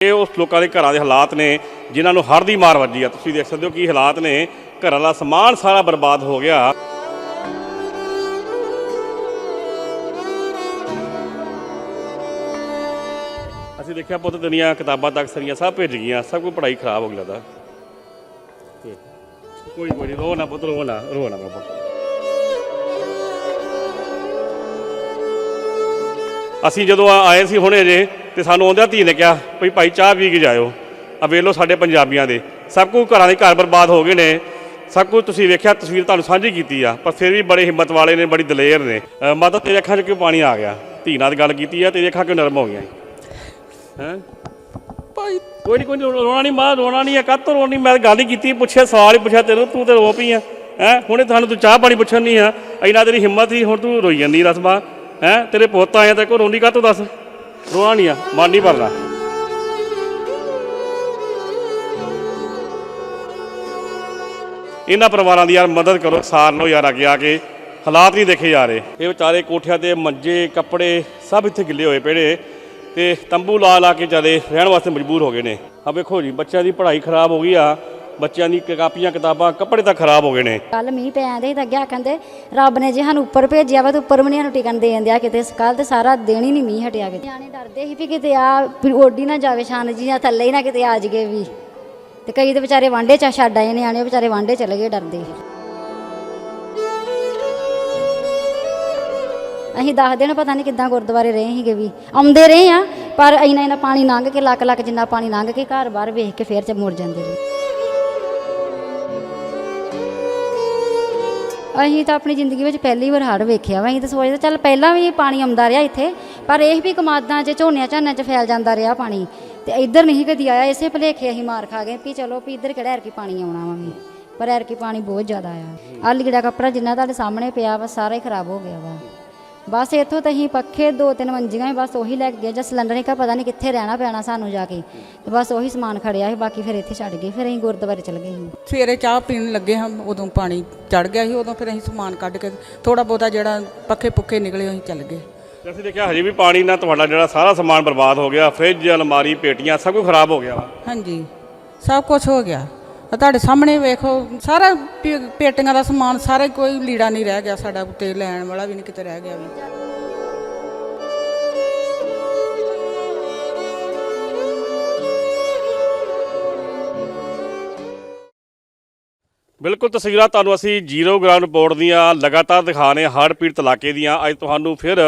ਇਹ ਉਸ ਲੋਕਾਂ ਦੇ ਘਰਾਂ ਦੇ ਹਾਲਾਤ ਨੇ ਜਿਨ੍ਹਾਂ ਨੂੰ ਹੜ੍ਹ ਦੀ ਮਾਰ ਵੱਜੀ ਆ। ਤੁਸੀਂ ਦੇਖ ਸਕਦੇ ਹੋ ਕੀ ਹਾਲਾਤ ਨੇ। ਘਰਾਂ ਦਾ ਸਮਾਨ ਸਾਰਾ ਬਰਬਾਦ ਹੋ ਗਿਆ। ਅਸੀਂ ਦੇਖਿਆ ਪੁੱਤ ਦੁਨੀਆ ਕਿਤਾਬਾਂ ਤੱਕ ਸਰੀਆਂ ਸਭ ਭੇਜ ਗਈਆਂ। ਸਭ ਕੁਝ ਪੜ੍ਹਾਈ ਖਰਾਬ ਹੋ ਗਿਆ ਲੱਗਦਾ। ਕੋਈ ਕੋਈ ਨੀ, ਰੋ ਨਾ ਪੁੱਤ ਰੋ ਨਾ ਰੋ ਨਾ ਮੇਰਾ ਪੁੱਤ ਅਸੀਂ ਜਦੋਂ ਆ- ਆਏ ਸੀ ਹੁਣੇ ਜੇ ਤੇ ਸਾਨੂੰ ਆਉਂਦਿਆਂ ਧੀ ਨੇ ਕਿਹਾ ਭਈ ਭਾਈ ਚਾਹ ਪੀ ਕੇ ਜਾਇਓ। ਆ ਵੇਖ ਲਓ ਸਾਡੇ ਪੰਜਾਬੀਆਂ ਦੇ। ਸਭ ਕੁਝ ਘਰਾਂ ਦੇ ਘਰ ਬਰਬਾਦ ਹੋ ਗਏ ਨੇ। ਸਭ ਕੁਝ ਤੁਸੀਂ ਵੇਖਿਆ ਤਸਵੀਰ ਤੁਹਾਨੂੰ ਸਾਂਝੀ ਕੀਤੀ ਆ ਪਰ ਫਿਰ ਵੀ ਬੜੇ ਹਿੰਮਤ ਵਾਲੇ ਨੇ ਬੜੀ ਦਲੇਰ ਨੇ। ਮਾਤਾ ਤੇਰੇ ਅੱਖਾਂ 'ਚ ਕਿਉਂ ਪਾਣੀ ਆ ਗਿਆ? ਧੀ ਨਾਲ ਗੱਲ ਕੀਤੀ ਆ ਤੇਰੀ ਅੱਖਾਂ ਕਿਉਂ ਨਰਮ ਹੋ ਗਈਆਂ? ਹੈ? ਭਾਈ ਕੋਈ ਨਹੀਂ ਕੋਈ ਰੋਣਾ ਨਹੀਂ ਮਾਂ ਰੋਣਾ ਨਹੀਂ ਹੈ ਕਾਹਤੋਂ ਰੋਣੀ? ਮੈਂ ਤਾਂ ਗੱਲ ਹੀ ਕੀਤੀ ਪੁੱਛਿਆ ਸਵਾਲ ਹੀ ਪੁੱਛਿਆ ਤੈਨੂੰ ਤੂੰ ਤੇ ਰੋ ਪਈ ਆ। ਹੈ? ਹੁਣੇ ਤੁਹਾਨੂੰ ਤੂੰ ਚਾਹ ਪਾਣੀ ਪੁੱਛਣ ਨਹੀਂ ਆ। ਇੰਨਾ ਤੇਰੀ ਹਿੰਮਤ ਸੀ ਹੁਣ ਤੂੰ ਰੋਈ ਜਾਂਦੀ ਰਸਮਾ ਹੈ? ਤੇਰੇ ਪੁੱਤ ਆਏ ਆ ਤੇ ਕੋ ਰੋਂਦੀ ਕਾਹਤੋਂ ਦੱਸ? ਰੋਣਾ ਨਹੀਂ ਆ, ਮਨ ਨਹੀਂ ਭਰਦਾ। ਇਹਨਾਂ ਪਰਿਵਾਰਾਂ ਦੀ ਯਾਰ ਮਦਦ ਕਰੋ, ਸਾਰ ਨੂੰ ਯਾਰ ਅੱਗੇ ਆ ਕੇ। ਹਾਲਾਤ ਨਹੀਂ ਦੇਖੇ ਜਾ ਰਹੇ। ਇਹ ਵਿਚਾਰੇ ਕੋਠਿਆਂ ਤੇ ਮੰਜੇ, ਕੱਪੜੇ ਸਭ ਇੱਥੇ ਗਿੱਲੇ ਹੋਏ ਪਏ ਤੇ ਤੰਬੂ ਲਾ ਲਾ ਕੇ ਚਲੇ ਰਹਿਣ ਵਾਸਤੇ ਮਜਬੂਰ ਹੋ ਗਏ ਨੇ। ਆ ਵੇਖੋ ਜੀ, ਬੱਚਿਆਂ ਦੀ ਪੜ੍ਹਾਈ ਖਰਾਬ ਹੋ ਗਈ ਆ। ਬੱਚਿਆਂ ਦੀ ਕਾਪੀਆਂ, ਕਿਤਾਬਾਂ, ਕੱਪੜੇ ਤਾਂ ਖਰਾਬ ਹੋ ਗਏ ਨੇ। ਕੱਲ ਮੀਂਹ ਪਿਆ ਦੇ ਤਾਂ ਅੱਗੇ ਕਹਿੰਦੇ, ਰੱਬ ਨੇ ਜੇ ਸਾਨੂੰ ਉੱਪਰ ਭੇਜਿਆ ਵਾ ਤੇ ਉੱਪਰ ਵੀ ਨਹੀਂ ਸਾਨੂੰ ਟਿਕਣ ਦੇ ਦਿੰਦਿਆ ਕਿਤੇ। ਕੱਲ ਤੇ ਸਾਰਾ ਦਿਨ ਹੀ ਨਹੀਂ ਮੀਂਹ ਹਟਿਆ ਕਿਤੇ। ਨਿਆਣੇ ਡਰਦੇ ਸੀ ਵੀ ਕਿਤੇ ਆ, ਵੀ ਓਡੀ ਨਾ ਜਾਵੇ, ਛਾਨ ਜੀ ਜਾਂ ਥੱਲੇ ਹੀ ਨਾ ਕਿਤੇ ਆ ਜਗੇ ਵੀ। ਤੇ ਕਈ ਤੇ ਵਿਚਾਰੇ ਵਾਂਡੇ ਚ ਛੱਡ ਆਏ ਨਿਆਣੇ ਵਿਚਾਰੇ ਵਾਂਡੇ ਚਲੇ ਗਏ, ਡਰਦੇ ਅਸੀਂ ਦਸ ਦਿਨ ਪਤਾ ਨਹੀਂ ਕਿੱਦਾਂ ਗੁਰਦੁਆਰੇ ਰਹੇ ਸੀਗੇ ਵੀ। ਆਉਂਦੇ ਰਹੇ ਆ, ਪਰ ਇੰਨਾ ਇੰਨਾ ਪਾਣੀ ਲੰਘ ਕੇ ਲੱਕ ਲੱਕ ਜਿੰਨਾ ਪਾਣੀ ਲੰਘ ਕੇ ਘਰ ਬਾਹਰ ਵੇਖ ਕੇ ਫੇਰ ਚ ਮੁੜ ਜਾਂਦੇ ਰਹੇ ਅਸੀਂ ਤਾਂ ਆਪਣੀ ਜ਼ਿੰਦਗੀ ਵਿੱਚ ਪਹਿਲੀ ਵਾਰ ਹੜ੍ਹ ਵੇਖਿਆ ਵਾ, ਅਸੀਂ ਤਾਂ ਸੋਚਦੇ ਚੱਲ ਪਹਿਲਾਂ ਵੀ ਪਾਣੀ ਆਉਂਦਾ ਰਿਹਾ ਇੱਥੇ, ਪਰ ਇਹ ਵੀ ਕਮਾਦਾਂ 'ਚ, ਝੋਨਿਆਂ ਝਾਨਿਆਂ 'ਚ ਫੈਲ ਜਾਂਦਾ ਰਿਹਾ ਪਾਣੀ। ਤੇ ਇੱਧਰ ਨਹੀਂ ਕਦੀ ਆਇਆ, ਇਸੇ ਭਲੇਖੇ ਅਸੀਂ ਮਾਰ ਖਾ ਗਏ ਵੀ ਚਲੋ ਵੀ ਇੱਧਰ ਕਿਹੜਾ ਐਰਕੀ ਪਾਣੀ ਆਉਣਾ ਵਾ ਵੀ, ਪਰ ਐਰਕੀ ਪਾਣੀ ਬਹੁਤ ਜ਼ਿਆਦਾ ਆਇਆ। ਆਹ ਲੀੜਾ ਕੱਪੜਾ ਜਿੰਨਾ ਤੁਹਾਡੇ ਸਾਹਮਣੇ ਪਿਆ ਵਾ, ਸਾਰਾ ਹੀ ਖਰਾਬ ਹੋ ਗਿਆ ਵਾ। ਬਸ ਇੱਥੋਂ ਤਾਂ ਅਸੀਂ ਪੱਖੇ ਦੋ ਤਿੰਨ ਮੰਜੀਆਂ ਹੀ ਬਸ ਉਹੀ ਲੈ ਕੇ ਗਏ ਜਾਂ ਸਿਲੰਡਰ ਨਹੀਂ ਕਾ ਪਤਾ ਨਹੀਂ ਕਿੱਥੇ ਰਹਿਣਾ ਪੈਣਾ ਸਾਨੂੰ ਜਾ ਕੇ। ਤੇ ਬਸ ਉਹੀ ਸਮਾਨ ਖੜਿਆ ਸੀ ਬਾਕੀ ਫਿਰ ਇੱਥੇ ਛੱਡ ਗਏ ਫਿਰ ਅਸੀਂ ਗੁਰਦੁਆਰੇ ਚਲੇ ਗਏ ਸੀ। ਸਵੇਰੇ ਚਾਹ ਪੀਣ ਲੱਗੇ ਹਾਂ ਉਦੋਂ ਪਾਣੀ ਚੜ ਗਿਆ ਸੀ ਉਦੋਂ ਫਿਰ ਅਸੀਂ ਸਮਾਨ ਕੱਢ ਕੇ ਥੋੜਾ ਬਹੁਤਾ ਜਿਹੜਾ ਪੱਖੇ ਪੁੱਖੇ ਨਿਕਲੇ ਅਸੀਂ ਚੱਲ ਗਏ। ਤੇ ਅਸੀਂ ਦੇਖਿਆ ਹਜੇ ਵੀ ਪਾਣੀ ਨਾਲ ਤੁਹਾਡਾ ਜਿਹੜਾ ਸਾਰਾ ਸਮਾਨ ਬਰਬਾਦ ਹੋ ਗਿਆ ਫ੍ਰਿਜ ਅਲਮਾਰੀ ਪੇਟੀਆਂ ਸਭ ਕੁਝ ਖਰਾਬ ਹੋ ਗਿਆ ਵਾ। ਹਾਂਜੀ ਸਭ ਕੁਝ ਹੋ ਗਿਆ। ਤੁਹਾਡੇ ਸਾਹਮਣੇ ਵੇਖੋ, ਸਾਰਾ ਪੇਟੀਆਂ ਦਾ ਸਮਾਨ, ਸਾਰਾ ਕੋਈ ਲੀੜਾ ਨਹੀਂ ਰਹਿ ਗਿਆ ਸਾਡਾ, ਉੱਤੇ ਲੈਣ ਵਾਲਾ ਵੀ ਨਹੀਂ ਕਿਤੇ ਰਹਿ ਗਿਆ ਵੀ। ਬਿਲਕੁਲ ਤਸਵੀਰਾਂ ਤੁਹਾਨੂੰ ਅਸੀਂ ਜ਼ੀਰੋ ਗਰਾਊਂਡ ਰਿਪੋਰਟ ਦੀਆਂ ਲਗਾਤਾਰ ਦਿਖਾ ਰਹੇ ਹਾਂ, ਹੜ੍ਹ ਪੀੜਤ ਇਲਾਕੇ ਦੀਆਂ। ਅੱਜ ਤੁਹਾਨੂੰ ਫਿਰ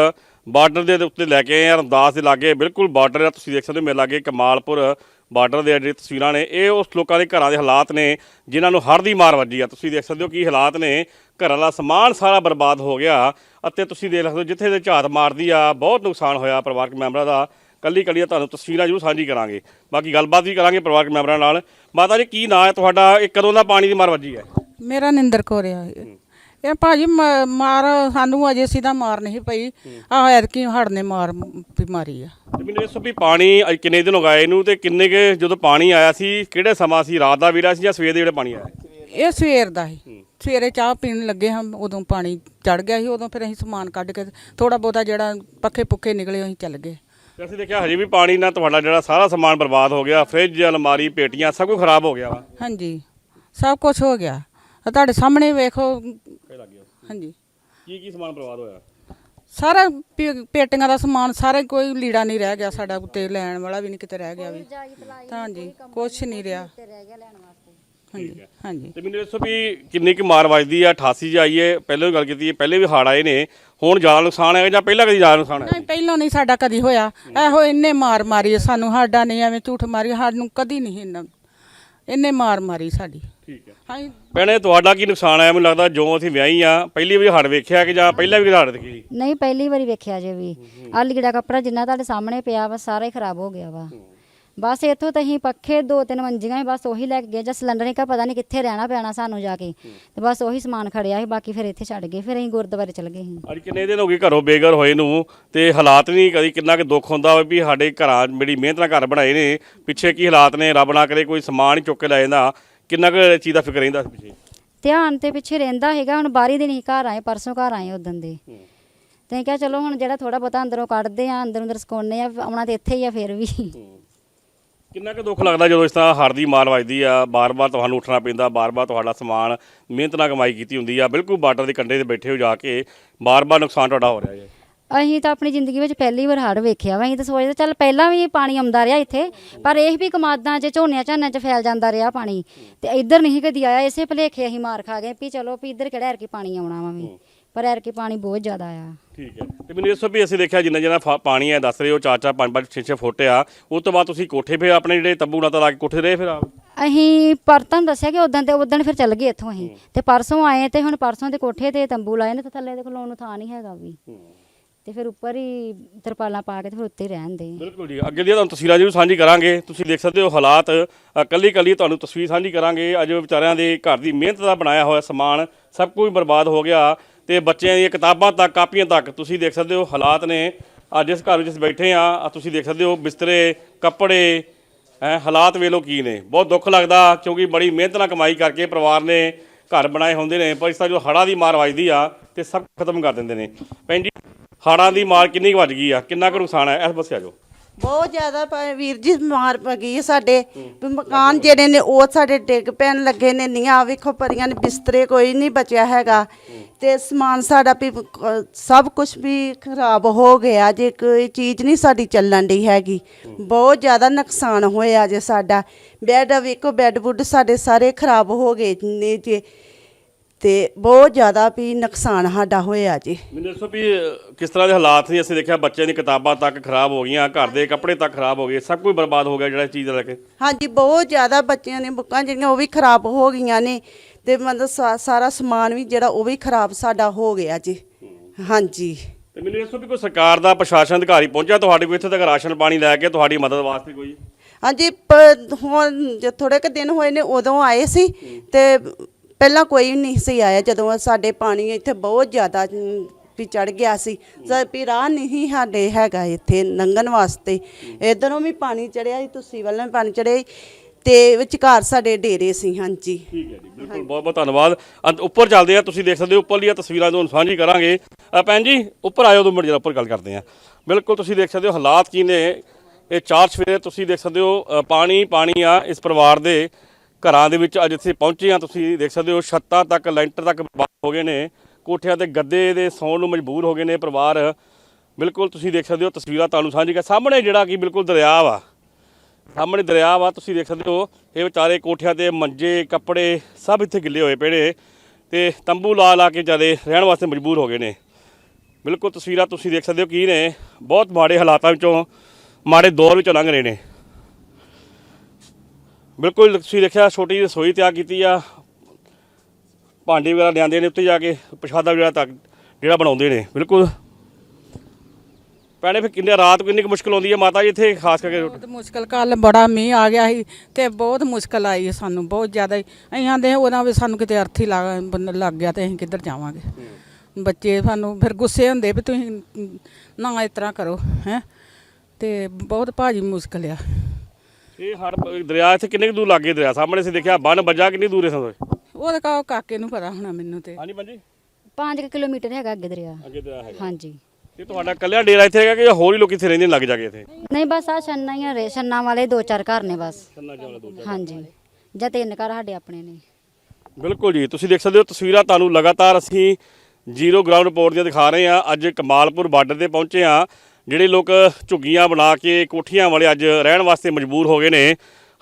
ਬਾਰਡਰ ਦੇ ਉੱਤੇ ਲੈ ਕੇ ਆਏ ਹਾਂ ਰਮਦਾਸ ਦੇ ਲਾਗੇ, ਬਿਲਕੁਲ ਬਾਰਡਰ ਆ ਤੁਸੀਂ ਦੇਖ ਸਕਦੇ ਹੋ ਮੇਰੇ ਲਾਗੇ ਕਮਾਲਪੁਰ ਬਾਰਡਰ ਦੇ ਜਿਹੜੀ ਤਸਵੀਰਾਂ ਨੇ ਇਹ ਉਸ ਲੋਕਾਂ ਦੇ ਘਰਾਂ ਦੇ ਹਾਲਾਤ ਨੇ ਜਿਨ੍ਹਾਂ ਨੂੰ ਹੜ੍ਹ ਦੀ ਮਾਰ ਵੱਜੀ ਆ। ਤੁਸੀਂ ਦੇਖ ਸਕਦੇ ਹੋ ਕੀ ਹਾਲਾਤ ਨੇ ਘਰਾਂ ਦਾ ਸਮਾਨ ਸਾਰਾ ਬਰਬਾਦ ਹੋ ਗਿਆ ਅਤੇ ਤੁਸੀਂ ਦੇਖ ਸਕਦੇ ਹੋ ਜਿੱਥੇ ਦੇ ਝਾਤ ਮਾਰਦੀ ਆ ਬਹੁਤ ਨੁਕਸਾਨ ਹੋਇਆ ਪਰਿਵਾਰਕ ਮੈਂਬਰਾਂ ਦਾ। ਕੱਲੀ ਕੱਲੀ ਤੁਹਾਨੂੰ ਤਸਵੀਰਾਂ ਜ਼ਰੂਰ ਸਾਂਝੀ ਕਰਾਂਗੇ। ਬਾਕੀ ਗੱਲਬਾਤ ਵੀ ਕਰਾਂਗੇ ਪਰਿਵਾਰਕ ਮੈਂਬਰਾਂ ਨਾਲ। ਮਾਤਾ ਜੀ ਕੀ ਨਾਂ ਹੈ ਤੁਹਾਡਾ? ਇਹ ਕਦੋਂ ਦਾ ਪਾਣੀ ਦੀ ਮਾਰ ਵੱਜੀ ਹੈ? ਮੇਰਾ ਨਿੰਦਰ ਕੌਰ ਆ ਇਹ। ਭਾਜੀ ਮ- ਮਾਰ ਸਾਨੂੰ ਅਜੇ ਸਿੱਧਾ ਮਾਰ ਨਹੀਂ ਪਈ। ਆਹ ਐਤਕੀ ਹੜ ਨੇ ਮਾਰ ਬਿਮਾਰੀ ਆ। ਤੇ ਮੈਨੂੰ ਇਸ ਵੀ ਪਾਣੀ ਅੱਜ ਕਿੰਨੇ ਦਿਨ ਹੋ ਗਏ ਇਹਨੂੰ ਤੇ ਕਿੰਨੇ ਕੇ ਜਦੋਂ ਪਾਣੀ ਆਇਆ ਸੀ ਕਿਹੜੇ ਸਮਾਂ ਸੀ? ਰਾਤ ਦਾ ਵੀਰਾ ਸੀ ਜਾਂ ਸਵੇਰ ਦੇ ਜਿਹੜੇ ਪਾਣੀ ਆਇਆ? ਇਹ ਸਵੇਰ ਦਾ ਸੀ ਸਵੇਰੇ ਚਾਹ ਪੀਣ ਲੱਗੇ ਹਾਂ ਉਦੋਂ ਪਾਣੀ ਚੜ ਗਿਆ ਸੀ ਉਦੋਂ ਫਿਰ ਅਸੀਂ ਸਮਾਨ ਕੱਢ ਕੇ ਥੋੜਾ ਬਹੁਤਾ ਜਿਹੜਾ ਪੱਖੇ ਪੁੱਖੇ ਨਿਕਲੇ ਅਸੀਂ ਚੱਲ ਗਏ। ਤੇ ਅਸੀਂ ਦੇਖਿਆ ਹਜੇ ਵੀ ਪਾਣੀ ਨਾਲ ਤੁਹਾਡਾ ਜਿਹੜਾ ਸਾਰਾ ਸਮਾਨ ਬਰਬਾਦ ਹੋ ਗਿਆ ਫ੍ਰਿਜ ਅਲਮਾਰੀ ਪੇਟੀਆਂ ਸਭ ਕੁਝ ਖਰਾਬ ਹੋ ਗਿਆ ਵਾ। ਹਾਂਜੀ ਸਭ ਕੁਝ ਹੋ ਗਿਆ। ਆਹ ਤੁਹਾਡੇ ਸਾਹਮਣੇ ਵੇਖੋ। ਹਾਂਜੀ। ਕੀ ਕੀ ਸਮਾਨ ਬਰਬਾਦ ਹੋਇਆ? ਸਾਰਾ ਪੇ- ਪੇਟੀਆਂ ਦਾ ਸਮਾਨ ਸਾਰਾ ਹੀ ਕੋਈ ਲੀੜਾ ਨਹੀਂ ਰਹਿ ਗਿਆ ਸਾਡਾ ਉੱਤੇ ਲੈਣ ਵਾਲਾ ਵੀ ਨਹੀਂ ਕਿਤੇ ਰਹਿ ਗਿਆ ਵੀ। ਹਾਂਜੀ ਕੁਛ ਨਹੀਂ ਰਿਹਾ। ਹਾਂਜੀ ਹਾਂਜੀ। ਤੇ ਮੈਨੂੰ ਦੱਸੋ ਵੀ ਕਿੰਨੀ ਕੁ ਮਾਰ ਵੱਜਦੀ ਆ 88 ਚ ਆਈਏ ਪਹਿਲਾਂ ਵੀ ਗੱਲ ਕੀਤੀ ਹੈ ਪਹਿਲੇ ਵੀ ਹੜ ਆਏ ਨੇ ਹੁਣ ਜ਼ਿਆਦਾ ਨੁਕਸਾਨ ਹੈਗਾ ਜਾਂ ਪਹਿਲਾਂ ਕਦੀ ਜ਼ਿਆਦਾ ਨੁਕਸਾਨ ਹੈ ਨਹੀਂ ਪਹਿਲਾਂ ਨਹੀਂ ਸਾਡਾ ਕਦੀ ਹੋਇਆ। ਇਹੋ ਇੰਨੇ ਮਾਰ ਮਾਰੀ ਹੈ ਸਾਨੂੰ ਸਾਡਾ ਨਹੀਂ ਐਵੇਂ ਝੂਠ ਮਾਰੀ ਸਾਨੂੰ ਕਦੀ ਨਹੀਂ ਇੰਨੇ ਮਾਰ ਮਾਰੀ ਸਾਡੀ। ਠੀਕ ਹੈ। ਭੈਣੇ ਤੁਹਾਡਾ ਕੀ ਨੁਕਸਾਨ ਆਇਆ? ਮੈਨੂੰ ਲੱਗਦਾ ਜੋ ਅਸੀਂ ਵਿਆਹੀ ਆ ਪਹਿਲੀ ਵਾਰੀ ਹੜ ਵੇਖਿਆ ਕਿ ਜਾਂ ਪਹਿਲਾਂ ਵੀ ਹੜ ਦੇਖੀ ਨਹੀਂ ਪਹਿਲੀ ਵਾਰੀ ਵੇਖਿਆ ਜੇ ਵੀ। ਆਹ ਲੀੜਾ ਕੱਪੜਾ ਜਿੰਨਾ ਤੁਹਾਡੇ ਸਾਹਮਣੇ ਪਿਆ ਵਾ ਸਾਰਾ ਹੀ ਖਰਾਬ ਹੋ ਗਿਆ ਵਾ। ਬਸ ਇੱਥੋਂ ਤਾਂ ਅਸੀਂ ਪੱਖੇ ਦੋ ਤਿੰਨ ਮੰਜੀਆਂ ਹੀ ਬਸ ਉਹੀ ਲੈ ਕੇ ਗਏ। ਜਾਂ ਸਿਲੰਡਰ ਨਹੀਂ ਕਾ ਪਤਾ ਨਹੀਂ ਕਿੱਥੇ ਰਹਿਣਾ ਪੈਣਾ ਸਾਨੂੰ ਜਾ ਕੇ। ਤੇ ਬਸ ਉਹੀ ਸਮਾਨ ਖੜਿਆ ਸੀ ਬਾਕੀ ਫਿਰ ਇੱਥੇ ਛੱਡ ਗਏ। ਫਿਰ ਅਸੀਂ ਗੁਰਦੁਆਰੇ ਚਲੇ ਗਏ ਸੀ। ਅੱਜ ਕਿੰਨੇ ਦਿਨ ਹੋ ਗਏ ਘਰੋਂ ਬੇਘਰ ਹੋਏ ਨੂੰ? ਤੇ ਹਾਲਾਤ ਨਹੀਂ ਕਦੀ ਕਿੰਨਾ ਕਿ ਦੁੱਖ ਹੁੰਦਾ ਵਾ ਵੀ ਸਾਡੇ ਘਰਾਂ ਮੇਰੀ ਮਿਹਨਤ ਨਾਲ ਘਰ ਬਣਾਏ ਨੇ ਪਿੱਛੇ ਕੀ ਹਾਲਾਤ ਨੇ? ਰੱਬ ਨਾ ਕਰੇ ਕੋਈ ਸਮਾਨ ਹੀ ਚੁੱਕ ਕੇ ਲੈ ਜਾਂਦਾ। ਕਿੰਨਾ ਕੁ ਚੀਜ਼ ਦਾ ਫਿਕਰ ਰਹਿੰਦਾ ਪਿੱਛੇ? ਧਿਆਨ ਤੇ ਪਿੱਛੇ ਰਹਿੰਦਾ ਹੈਗਾ ਹੁਣ ਬਾਰੀ ਦਿਨ ਹੀ ਘਰ ਆਏ ਪਰਸੋਂ ਘਰ ਆਏ ਉਦੋਂ ਦੇ। ਤੇ ਕਿਹਾ ਚਲੋ ਹੁਣ ਜਿਹੜਾ ਥੋੜਾ ਬਹੁਤਾ ਅੰਦਰੋਂ ਕੱਢਦੇ ਆ ਅੰਦਰ ਅੰਦਰ ਸਕੋਨੇ ਆ ਆਉਣਾ ਤੇ ਇੱਥੇ ਹੀ ਆ ਫਿਰ ਵੀ। ਕਿੰਨਾ ਕੁ ਦੁੱਖ ਲੱਗਦਾ ਜਦੋਂ ਇਸ ਤਰ੍ਹਾਂ ਹੜ੍ਹ ਦੀ ਮਾਰ ਵੱਜਦੀ ਆ ਬਾਰ-ਬਾਰ ਤੁਹਾਨੂੰ ਉੱਠਣਾ ਪੈਂਦਾ ਬਾਰ-ਬਾਰ ਤੁਹਾਡਾ ਸਮਾਨ ਮਿਹਨਤ ਨਾਲ ਕਮਾਈ ਕੀਤੀ ਹੁੰਦੀ ਆ ਬਿਲਕੁਲ ਬਾਰਡਰ ਦੇ ਕੰਢੇ ਤੇ ਬੈਠੇ ਹੋ ਜਾ ਕੇ ਬਾਰ-ਬਾਰ ਨੁਕਸਾਨ ਤੁਹਾਡਾ ਹੋ ਰਿਹਾ ਹੈ ਅਸੀਂ ਤਾਂ ਆਪਣੀ ਜ਼ਿੰਦਗੀ ਵਿੱਚ ਪਹਿਲੀ ਵਾਰ ਹੜ੍ਹ ਵੇਖਿਆ ਵਾ ਅਸੀਂ ਤਾਂ ਸੋਚਦੇ ਚੱਲ ਪਹਿਲਾਂ ਵੀ ਪਾਣੀ ਆਉਂਦਾ ਰਿਹਾ ਇੱਥੇ ਪਰ ਇਹ ਵੀ ਕਮਾਦਾਂ 'ਚ ਝੋਨਿਆਂ ਝਾਨਿਆਂ 'ਚ ਫੈਲ ਜਾਂਦਾ ਰਿਹਾ ਪਾਣੀ। ਤੇ ਇੱਧਰ ਨਹੀਂ ਕਦੀ ਆਇਆ ਇਸੇ ਭਲੇਖੇ ਅਸੀਂ ਮਾਰ ਖਾ ਗਏ ਵੀ ਚਲੋ ਵੀ ਇੱਧਰ ਕਿਹੜਾ ਐਰਕੀ ਪਾਣੀ ਆਉਣਾ ਵਾ ਵੀ ਪਰ ਐਰਕੀ ਪਾਣੀ ਬਹੁਤ ਜ਼ਿਆਦਾ ਆ। ਠੀਕ ਹੈ। ਤੇ ਮੈਨੂੰ ਦੱਸੋ ਵੀ ਅਸੀਂ ਦੇਖਿਆ ਜਿੰਨਾ ਜਿੰਨਾ ਫਾ- ਪਾਣੀ ਹੈ ਦੱਸ ਰਹੇ ਹੋ ਚਾਰ ਚਾਰ ਪੰਜ ਪੰਜ ਛੇ ਛੇ ਫੁੱਟ ਆ ਉਸ ਤੋਂ ਬਾਅਦ ਤੁਸੀਂ ਕੋਠੇ 'ਤੇ ਆਪਣੇ ਜਿਹੜੇ ਤੰਬੂ ਨਾਲ ਤਾਂ ਲਾ ਕੇ ਕੋਠੇ ਰਹੇ ਫਿਰ ਆਪ? ਅਸੀਂ ਪਰ ਤੁਹਾਨੂੰ ਦੱਸਿਆ ਕਿ ਉਦੋਂ ਤੇ ਉਦੋਂ ਫਿਰ ਚੱਲ ਗਏ ਇੱਥੋਂ ਅਸੀਂ। ਤੇ ਪਰਸੋਂ ਆਏ ਤੇ ਹੁਣ ਪਰਸੋਂ ਦੇ ਕੋਠੇ ਤੇ ਤੰਬੂ ਲਾਏ ਨੇ ਤੇ ਥੱਲੇ ਦੇ ਖਲੋਣ ਨੂੰ ਥਾਂ ਨਹੀਂ ਹੈਗਾ ਵੀ। ਤੇ ਫਿਰ ਉੱਪਰ ਹੀ ਤਰਪਾਲਾਂ ਪਾ ਕੇ ਤੇ ਫਿਰ ਉੱਤੇ ਹੀ ਰਹਿਣ ਦੇ। ਬਿਲਕੁਲ ਜੀ। ਅੱਗੇ ਦੀਆਂ ਤੁਹਾਨੂੰ ਤਸਵੀਰਾਂ ਜ਼ਰੂਰ ਸਾਂਝੀ ਕਰਾਂਗੇ। ਤੁਸੀਂ ਦੇਖ ਸਕਦੇ ਹੋ ਹਾਲਾਤ। ਕੱਲੀ ਕੱਲੀ ਤੁਹਾਨੂੰ ਤਸਵੀਰ ਸਾਂਝੀ ਕਰਾਂਗੇ। ਅੱਜ ਵਿਚਾਰਿਆਂ ਦੇ ਘਰ ਦੀ ਮਿਹਨਤ ਦਾ ਬਣਾਇਆ ਹੋਇਆ ਸਮਾਨ ਸਭ ਕੁਝ ਬਰਬਾਦ ਹੋ ਗਿਆ ਤੇ ਬੱਚਿਆਂ ਦੀਆਂ ਕਿਤਾਬਾਂ ਤੱਕ, ਕਾਪੀਆਂ ਤੱਕ ਤੁਸੀਂ ਦੇਖ ਸਕਦੇ ਹੋ ਹਾਲਾਤ ਨੇ। ਅੱਜ ਇਸ ਘਰ ਵਿੱਚ ਅਸੀਂ ਬੈਠੇ ਆ ਤੁਸੀਂ ਦੇਖ ਸਕਦੇ ਹੋ ਬਿਸਤਰੇ, ਕੱਪੜੇ, ਹੈ, ਹਾਲਾਤ ਵੇਲੋ ਕੀ ਨੇ। ਬਹੁਤ ਦੁੱਖ ਲੱਗਦਾ ਕਿਉਂਕਿ ਬੜੀ ਮਿਹਨਤ ਨਾਲ ਕਮਾਈ ਕਰਕੇ ਪਰਿਵਾਰ ਨੇ ਘਰ ਬਣਾਏ ਹੁੰਦੇ ਨੇ, ਪਰ ਇਸ ਤਰ੍ਹਾਂ ਜੋ ਹੜ੍ਹਾਂ ਦੀ ਮਾਰ ਵੱਜਦੀ ਆ ਤੇ ਸਭ ਖਤਮ ਕਰ ਦਿੰਦੇ ਨੇ। ਭੈਣ ਜੀ ਦੀ ਮਾਰ ਕਿੰਨੀ ਕੁ ਵੱਜ ਗਈ ਆ? ਕਿੰਨਾ ਕੁ ਨੁਕਸਾਨ ਹੈ ਇਸ ਬੱਸੇ ਆ ਜਾਓ ਬਹੁਤ ਜ਼ਿਆਦਾ ਪ- ਵੀਰ ਜੀ ਮਾਰ ਪੈ ਗਈ ਹੈ ਸਾਡੇ। ਵੀ ਮਕਾਨ ਜਿਹੜੇ ਨੇ, ਉਹ ਸਾਡੇ ਡਿੱਗ ਪੈਣ ਲੱਗੇ ਨੇ ਨੀਆਂ ਵੇਖੋ ਪਰੀਆਂ ਨੇ, ਬਿਸਤਰੇ ਕੋਈ ਨਹੀਂ ਬਚਿਆ ਹੈਗਾ। ਤੇ ਸਮਾਨ ਸਾਡਾ ਵੀ ਕ- ਸਭ ਕੁਝ ਵੀ ਖਰਾਬ ਹੋ ਗਿਆ। ਜੇ ਕੋਈ ਚੀਜ਼ ਨਹੀਂ ਸਾਡੀ ਚੱਲਣ ਦੀ ਹੈਗੀ। ਬਹੁਤ ਜ਼ਿਆਦਾ ਨੁਕਸਾਨ ਹੋਇਆ ਜੇ ਸਾਡਾ। ਬੈੱਡ ਵੇਖੋ, ਬੈੱਡ ਬੁੱਡ ਸਾਡੇ ਸਾਰੇ ਖਰਾਬ ਹੋ ਗਏ ਨੇ ਜੇ। ਤੇ ਬਹੁਤ ਜ਼ਿਆਦਾ ਵੀ ਨੁਕਸਾਨ ਸਾਡਾ ਹੋਇਆ ਜੀ। ਮੈਨੂੰ ਦੱਸੋ ਵੀ ਕਿਸ ਤਰ੍ਹਾਂ ਦੇ ਹਾਲਾਤ ਸੀ? ਅਸੀਂ ਦੇਖਿਆ ਬੱਚਿਆਂ ਦੀ ਕਿਤਾਬਾਂ ਤੱਕ ਖਰਾਬ ਹੋ ਗਈਆਂ ਘਰ ਦੇ ਕੱਪੜੇ ਤੱਕ ਖਰਾਬ ਹੋ ਗਏ ਸਭ ਕੁਝ ਬਰਬਾਦ ਹੋ ਗਿਆ ਜਿਹੜਾ ਚੀਜ਼ ਲੈ ਕੇ। ਹਾਂਜੀ ਬਹੁਤ ਜ਼ਿਆਦਾ ਬੱਚਿਆਂ ਦੀਆਂ ਬੁੱਕਾਂ ਜਿਹੜੀਆਂ ਉਹ ਵੀ ਖਰਾਬ ਹੋ ਗਈਆਂ ਨੇ ਤੇ ਮਤਲਬ ਸਾ- ਸਾਰਾ ਸਮਾਨ ਵੀ ਜਿਹੜਾ ਉਹ ਵੀ ਖਰਾਬ ਸਾਡਾ ਹੋ ਗਿਆ ਜੀ। ਹਾਂਜੀ। ਤੇ ਮੈਨੂੰ ਦੱਸੋ ਵੀ ਕੋਈ ਸਰਕਾਰ ਦਾ ਪ੍ਰਸ਼ਾਸਨ ਅਧਿਕਾਰੀ ਪਹੁੰਚਿਆ ਤੁਹਾਡੇ ਕੋਲ? ਇੱਥੇ ਤੱਕ ਰਾਸ਼ਨ ਪਾਣੀ ਲੈ ਕੇ ਤੁਹਾਡੀ ਮਦਦ ਵਾਸਤੇ ਕੋਈ? ਹਾਂਜੀ ਪ- ਹੁਣ ਜੇ ਥੋੜੇ ਕੁ ਦਿਨ ਹੋਏ ਨੇ ਉਦੋਂ ਆਏ ਸੀ ਤੇ ਪਹਿਲਾਂ ਕੋਈ ਨਹੀਂ ਸੀ ਆਇਆ ਜਦੋਂ ਸਾਡੇ ਪਾਣੀ ਇੱਥੇ ਬਹੁਤ ਜ਼ਿਆਦਾ ਵੀ ਚੜ ਗਿਆ ਸੀ। ਜਦ ਵੀ ਰਾਹ ਨਹੀਂ ਸਾਡੇ ਹੈਗਾ ਇੱਥੇ ਲੰਘਣ ਵਾਸਤੇ। ਇਧਰੋਂ ਵੀ ਪਾਣੀ ਚੜਿਆ ਸੀ ਤੁਸੀਂ ਵੱਲੋਂ ਵੀ ਪਾਣੀ ਚੜਿਆ ਸੀ ਤੇ ਵਿਚਕਾਰ ਸਾਡੇ ਡੇਰੇ ਸੀ ਹਾਂਜੀ। ਠੀਕ ਹੈ ਜੀ ਬਿਲਕੁਲ ਬਹੁਤ ਬਹੁਤ ਧੰਨਵਾਦ। ਅੰਤ ਉੱਪਰ ਚੱਲਦੇ ਆ ਤੁਸੀਂ ਦੇਖ ਸਕਦੇ ਹੋ ਉੱਪਰਲੀਆਂ ਤਸਵੀਰਾਂ ਤੁਹਾਨੂੰ ਸਾਂਝੀ ਕਰਾਂਗੇ। ਅ, ਭੈਣ ਜੀ ਉੱਪਰ ਆਇਓ ਦੋ ਮਿੰਟ ਜਰਾ ਉੱਪਰ ਗੱਲ ਕਰਦੇ ਆ। ਬਿਲਕੁਲ ਤੁਸੀਂ ਦੇਖ ਸਕਦੇ ਹੋ ਹਾਲਾਤ ਕੀ ਨੇ। ਇਹ ਚਾਰ ਸਵੇਰੇ ਤੁਸੀਂ ਦੇਖ ਸਕਦੇ ਹੋ ਅ, ਪਾਣੀ ਪਾਣੀ ਆ ਇਸ ਪਰਿਵਾਰ ਦੇ। ਘਰਾਂ ਦੇ ਵਿੱਚ ਅੱਜ ਇੱਥੇ ਪਹੁੰਚੇ ਆ ਤੁਸੀਂ ਦੇਖ ਸਕਦੇ ਹੋ, ਛੱਤਾਂ ਤੱਕ, ਲੈਂਟਰ ਤੱਕ ਹੋ ਗਏ ਨੇ। ਕੋਠਿਆਂ ਤੇ ਗੱਦੇ ਦੇ ਸੌਣ ਨੂੰ ਮਜਬੂਰ ਹੋ ਗਏ ਨੇ ਪਰਿਵਾਰ। ਬਿਲਕੁਲ ਤੁਸੀਂ ਦੇਖ ਸਕਦੇ ਹੋ, ਤਸਵੀਰਾਂ ਤੁਹਾਨੂੰ ਸਾਂਝੀ ਕਰ ਸਾਹਮਣੇ ਜਿਹੜਾ ਕਿ ਬਿਲਕੁਲ ਦਰਿਆ ਵਾ। ਸਾਹਮਣੇ ਦਰਿਆ ਵਾ, ਤੁਸੀਂ ਦੇਖ ਸਕਦੇ ਹੋ, ਇਹ ਵਿਚਾਰੇ ਕੋਠਿਆਂ ਤੇ ਮੰਜੇ, ਕੱਪੜੇ ਸਭ ਇੱਥੇ ਗਿੱਲੇ ਹੋਏ ਪਏ ਨੇ ਤੇ ਤੰਬੂ ਲਾ ਲਾ ਕੇ ਜਿਆਦੇ ਰਹਿਣ ਵਾਸਤੇ ਮਜਬੂਰ ਹੋ ਗਏ ਨੇ। ਬਿਲਕੁਲ ਤਸਵੀਰਾਂ ਤੁਸੀਂ ਦੇਖ ਸਕਦੇ ਹੋ ਕੀ ਨੇ। ਬਹੁਤ ਮਾੜੇ ਹਾਲਾਤਾਂ ਵਿੱਚੋਂ ਮਾੜੇ ਦੌਰ ਵਿੱਚੋਂ ਲੰਘ ਰਹੇ ਨੇ। ਬਿਲਕੁਲ ਤੁਸੀਂ ਦੇਖਿਆ ਛੋਟੀ ਜਿਹੀ ਰਸੋਈ ਤਿਆਰ ਕੀਤੀ ਆ। ਭਾਂਡੇ ਵਗੈਰਾ ਲਿਆਂਦੇ ਨੇ ਉੱਤੇ ਜਾ ਕੇ ਪ੍ਰਸ਼ਾਦਾ ਵਗੈਰਾ ਤੱਕ ਜਿਹੜਾ ਬਣਾਉਂਦੇ ਨੇ ਬਿਲਕੁਲ। ਭੈਣੇ ਫਿਰ ਕਿੰਨੇ ਰਾਤ ਕਿੰਨੀ ਕੁ ਮੁਸ਼ਕਲ ਆਉਂਦੀ ਹੈ ਮਾਤਾ ਜੀ ਇੱਥੇ ਖਾਸ ਕਰਕੇ ਬਹੁਤ ਮੁਸ਼ਕਲ ਕੱਲ ਬੜਾ ਮੀਂਹ ਆ ਗਿਆ ਸੀ ਤੇ ਬਹੁਤ ਮੁਸ਼ਕਲ ਆਈ ਸਾਨੂੰ ਬਹੁਤ ਜ਼ਿਆਦਾ। ਅਸੀਂ ਆਂਦੇ ਉਹਨਾਂ ਵੀ ਸਾਨੂੰ ਕਿਤੇ ਅਰਥੀ ਲੱਗ ਗਿਆ ਤੇ ਅਸੀਂ ਕਿੱਧਰ ਜਾਵਾਂਗੇ। ਬੱਚੇ ਸਾਨੂੰ ਫਿਰ ਗੁੱਸੇ ਹੁੰਦੇ ਵੀ ਤੁਸੀਂ ਨਾ ਇਸ ਤਰ੍ਹਾਂ ਕਰੋ ਹੈ। ਤੇ ਬਹੁਤ ਭਾਜੀ ਮੁਸ਼ਕਲ ਆ। ਇਹ ਹਰ ਦਰਿਆ ਇੱਥੇ ਕਿੰਨੇ ਕੁ ਦੂਰ ਲੱਗੇ ਦਰਿਆ? ਸਾਹਮਣੇ ਅਸੀਂ ਦੇਖਿਆ ਬੰਨ ਵੱਜਾ ਕਿੰਨੀ ਦੂਰ ਹੈ ਸਾਨੂੰ ਉਹਦਾ ਕਾ ਕਾਕੇ ਨੂੰ ਪਤਾ ਹੋਣਾ ਮੈਨੂੰ ਤੇ। ਹਾਂਜੀ ਬੰਜੀ 5 ਕਿਲੋਮੀਟਰ ਹੈਗਾ ਅੱਗੇ ਦਰਿਆ। ਅੱਗੇ ਦਰਿਆ ਹੈਗਾ। ਹਾਂਜੀ। ਤੇ ਤੁਹਾਡਾ ਕੱਲਿਆ ਡੇਰਾ ਇੱਥੇ ਹੈਗਾ ਕਿ ਹੋਰ ਹੀ ਲੋਕ ਇੱਥੇ ਰਹਿੰਦੇ ਨੇ ਲੱਗ ਜਾ ਕੇ ਇੱਥੇ? ਨਹੀਂ ਬਸ ਆ ਛੰਨਾ ਹੀ ਆ ਰੇ ਛੰਨਾ ਵਾਲੇ ਦੋ ਚਾਰ ਘਰ ਨੇ ਬਸ। ਛੰਨਾ ਚਾਵਲਾ ਦੋ ਹਾਂਜੀ। ਜਾਂ ਤਿੰਨ ਘਰ ਸਾਡੇ ਆਪਣੇ ਨੇ। ਬਿਲਕੁਲ ਜੀ। ਤੁਸੀਂ ਦੇਖ ਸਕਦੇ ਹੋ ਤਸਵੀਰਾਂ ਤੁਹਾਨੂੰ ਲਗਾਤਾਰ ਅਸੀਂ ਜ਼ੀਰੋ ਗਰਾਊਂਡ ਰਿਪੋਰਟ ਦੀਆਂ ਦਿਖਾ ਰਹੇ ਹਾਂ। ਅੱਜ ਕਮਾਲਪੁਰ ਬਾਰਡਰ ਤੇ ਪਹੁੰਚੇ ਹਾਂ। ਜਿਹੜੇ ਲੋਕ ਝੁੱਗੀਆਂ ਬਣਾ ਕੇ ਕੋਠੀਆਂ ਵਾਲੇ ਅੱਜ ਰਹਿਣ ਵਾਸਤੇ ਮਜਬੂਰ ਹੋ ਗਏ ਨੇ,